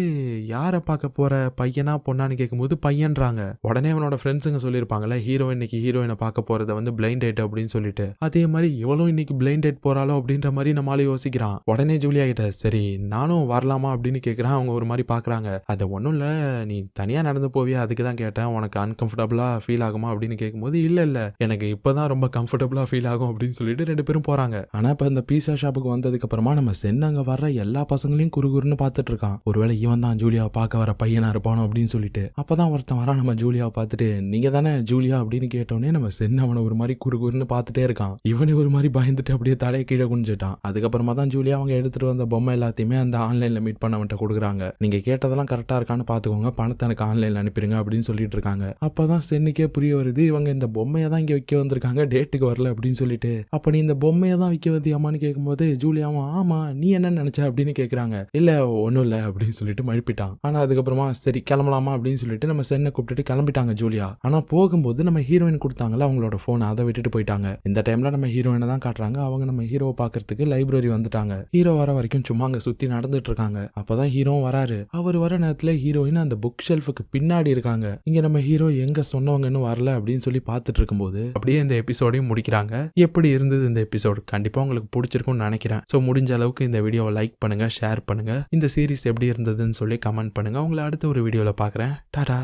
யாரை பார்க்க போற பையனா பொண்ணான்னு கேட்கும்போது பையன்றாங்க. உடனே அவனோட ஃப்ரெண்ட்ஸுங்க சொல்லியிருப்பாங்கல்ல ஹீரோ இன்னைக்கு ஹீரோயினை பார்க்க போறத வந்து பிளைண்ட் டேட் அப்படின்னு சொல்லிட்டு. அதே மாதிரி இவளும் இன்னைக்கு பிளைண்ட் டேட் போறாளோ அப்படின்ற மாதிரி நம்மளால யோசிக்கிறான். உடனே ஜூலியா கிட்ட சரி நானும் வரலாமா? அப்படின்னு கேட்குறான் அவங்க ஒரு மாதிரி பார்க்குறாங்க அது ஒன்றும் இல்லை. நீ தனியாக நடந்து போவியா? அதுக்கு தான் கேட்டேன். உனக்கு அன்கம்ஃபர்டபுளாக ஃபீல் ஆகுமா? அப்படின்னு கேட்கும்போது இல்லை இல்லை. எனக்கு இப்போ தான் ரொம்ப கம்ஃபர்டபுளாக ஃபீல் ஆகும் அப்படின்னு சொல்லிட்டு ரெண்டு பேரும் போகிறாங்க ஆனால் இப்போ இந்த பீஸா ஷாப்புக்கு வந்ததுக்கு அப்புறமா நம்ம சென் அங்கே வர்ற எல்லா பசங்களையும் குறுகுறுன்னு பார்த்துட்டு இருக்கான். ஒருவேளை இவன் தான் ஜூலியாவை பார்க்க வர பையனா இருப்பானோ அப்படின்னு சொல்லிட்டு. அப்பதான் ஒருத்தன் வரான் நம்ம ஜூலியாவை பார்த்துட்டு நீங்க தானே ஜூலியா? அப்படின்னு கேட்டோடனே நம்ம சென் அவனை ஒரு மாதிரி குறுகுறுன்னு பார்த்துட்டே இருக்கான். இவனே ஒரு மாதிரி பயந்துட்டு அப்படியே தலையை கீழே குனிஞ்சிட்டான். அதுக்கப்புறமா தான் ஜூலியா அவங்க எடுத்துட்டு வந்த பொம்மை எல்லாத்தையுமே அந்த ஆன்லைன்ல மீட் பண்ணவன்ட்ட கொடுக்குறாங்க. நீங்க கேட்டதெல்லாம் கரெக்டா இருக்கான்னு பாத்துக்கோங்க பணத்தை எனக்கு ஆன்லைன்ல அனுப்பிடுங்க அப்படின்னு சொல்லிட்டு இருக்காங்க. அப்பதான் சென்னுக்கே புரிய வருது இவங்க இந்த பொம்மையை தான் இங்க விற்க வந்திருக்காங்க. டேட்டுக்கு வரல அப்படின்னு சொல்லிட்டு. அப்ப நீ இந்த பொம்மையை தான் விற்க வந்தியாமான்னு கேட்கும்போது ஜூலியாவும் ஆமா நீ என்ன நினைச்ச? அப்படின்னு கேக்குறாங்க. இல்ல ஒண்ணும் இல்ல அப்படின்னு சொல்லிட்டு மழுப்பிட்டான். ஆனா அதுக்கப்புறமா சரி கிளம்பலாமா? அப்படின்னு சொல்லிட்டு நம்ம சென்னை கூப்பிட்டுட்டு கிளம்பிட்டாங்க ஜூலியா. ஆனா போகும்போது நம்ம ஹீரோயின் கொடுத்தாங்கல்ல அவங்களோட போன் அதை விட்டுட்டு போயிட்டாங்க. இந்த டைம்ல நம்ம ஹீரோயினை தான் காட்டுறாங்க. அவங்க நம்ம ஹீரோவை பாக்குறதுக்கு லைப்ரரி வந்துட்டாங்க. ஹீரோ வர வரைக்கும் சும்மா அங்க சுத்தி நடந்துட்டு இருக்காங்க. அப்பதான் ஹீரோ வராரு. அவர் வர நேரத்துல ஹீரோயின் அந்த புக் ஷெல்ஃபுக்கு பின்னாடி இருக்காங்க. இங்க நம்ம ஹீரோ எங்க சொன்னவங்கன்னு வரல அப்படின்னு சொல்லி பார்த்துட்டு இருக்கும்போது அப்படியே இந்த எபிசோடையும் முடிக்கிறாங்க. எப்படி இருந்தது இந்த எபிசோடு கண்டிப்பா உங்களுக்கு பிடிச்சிருக்கும்னு நினைக்கிறேன். ஸோ முடிஞ்ச அளவுக்கு இந்த வீடியோவை லைக் பண்ணுங்க ஷேர் பண்ணுங்க. இந்த சீரிஸ் எப்படி இருந்ததுன்னு சொல்லி கமெண்ட் பண்ணுங்க. உங்களை அடுத்த ஒரு வீடியோவில் பார்க்குறேன். டாடா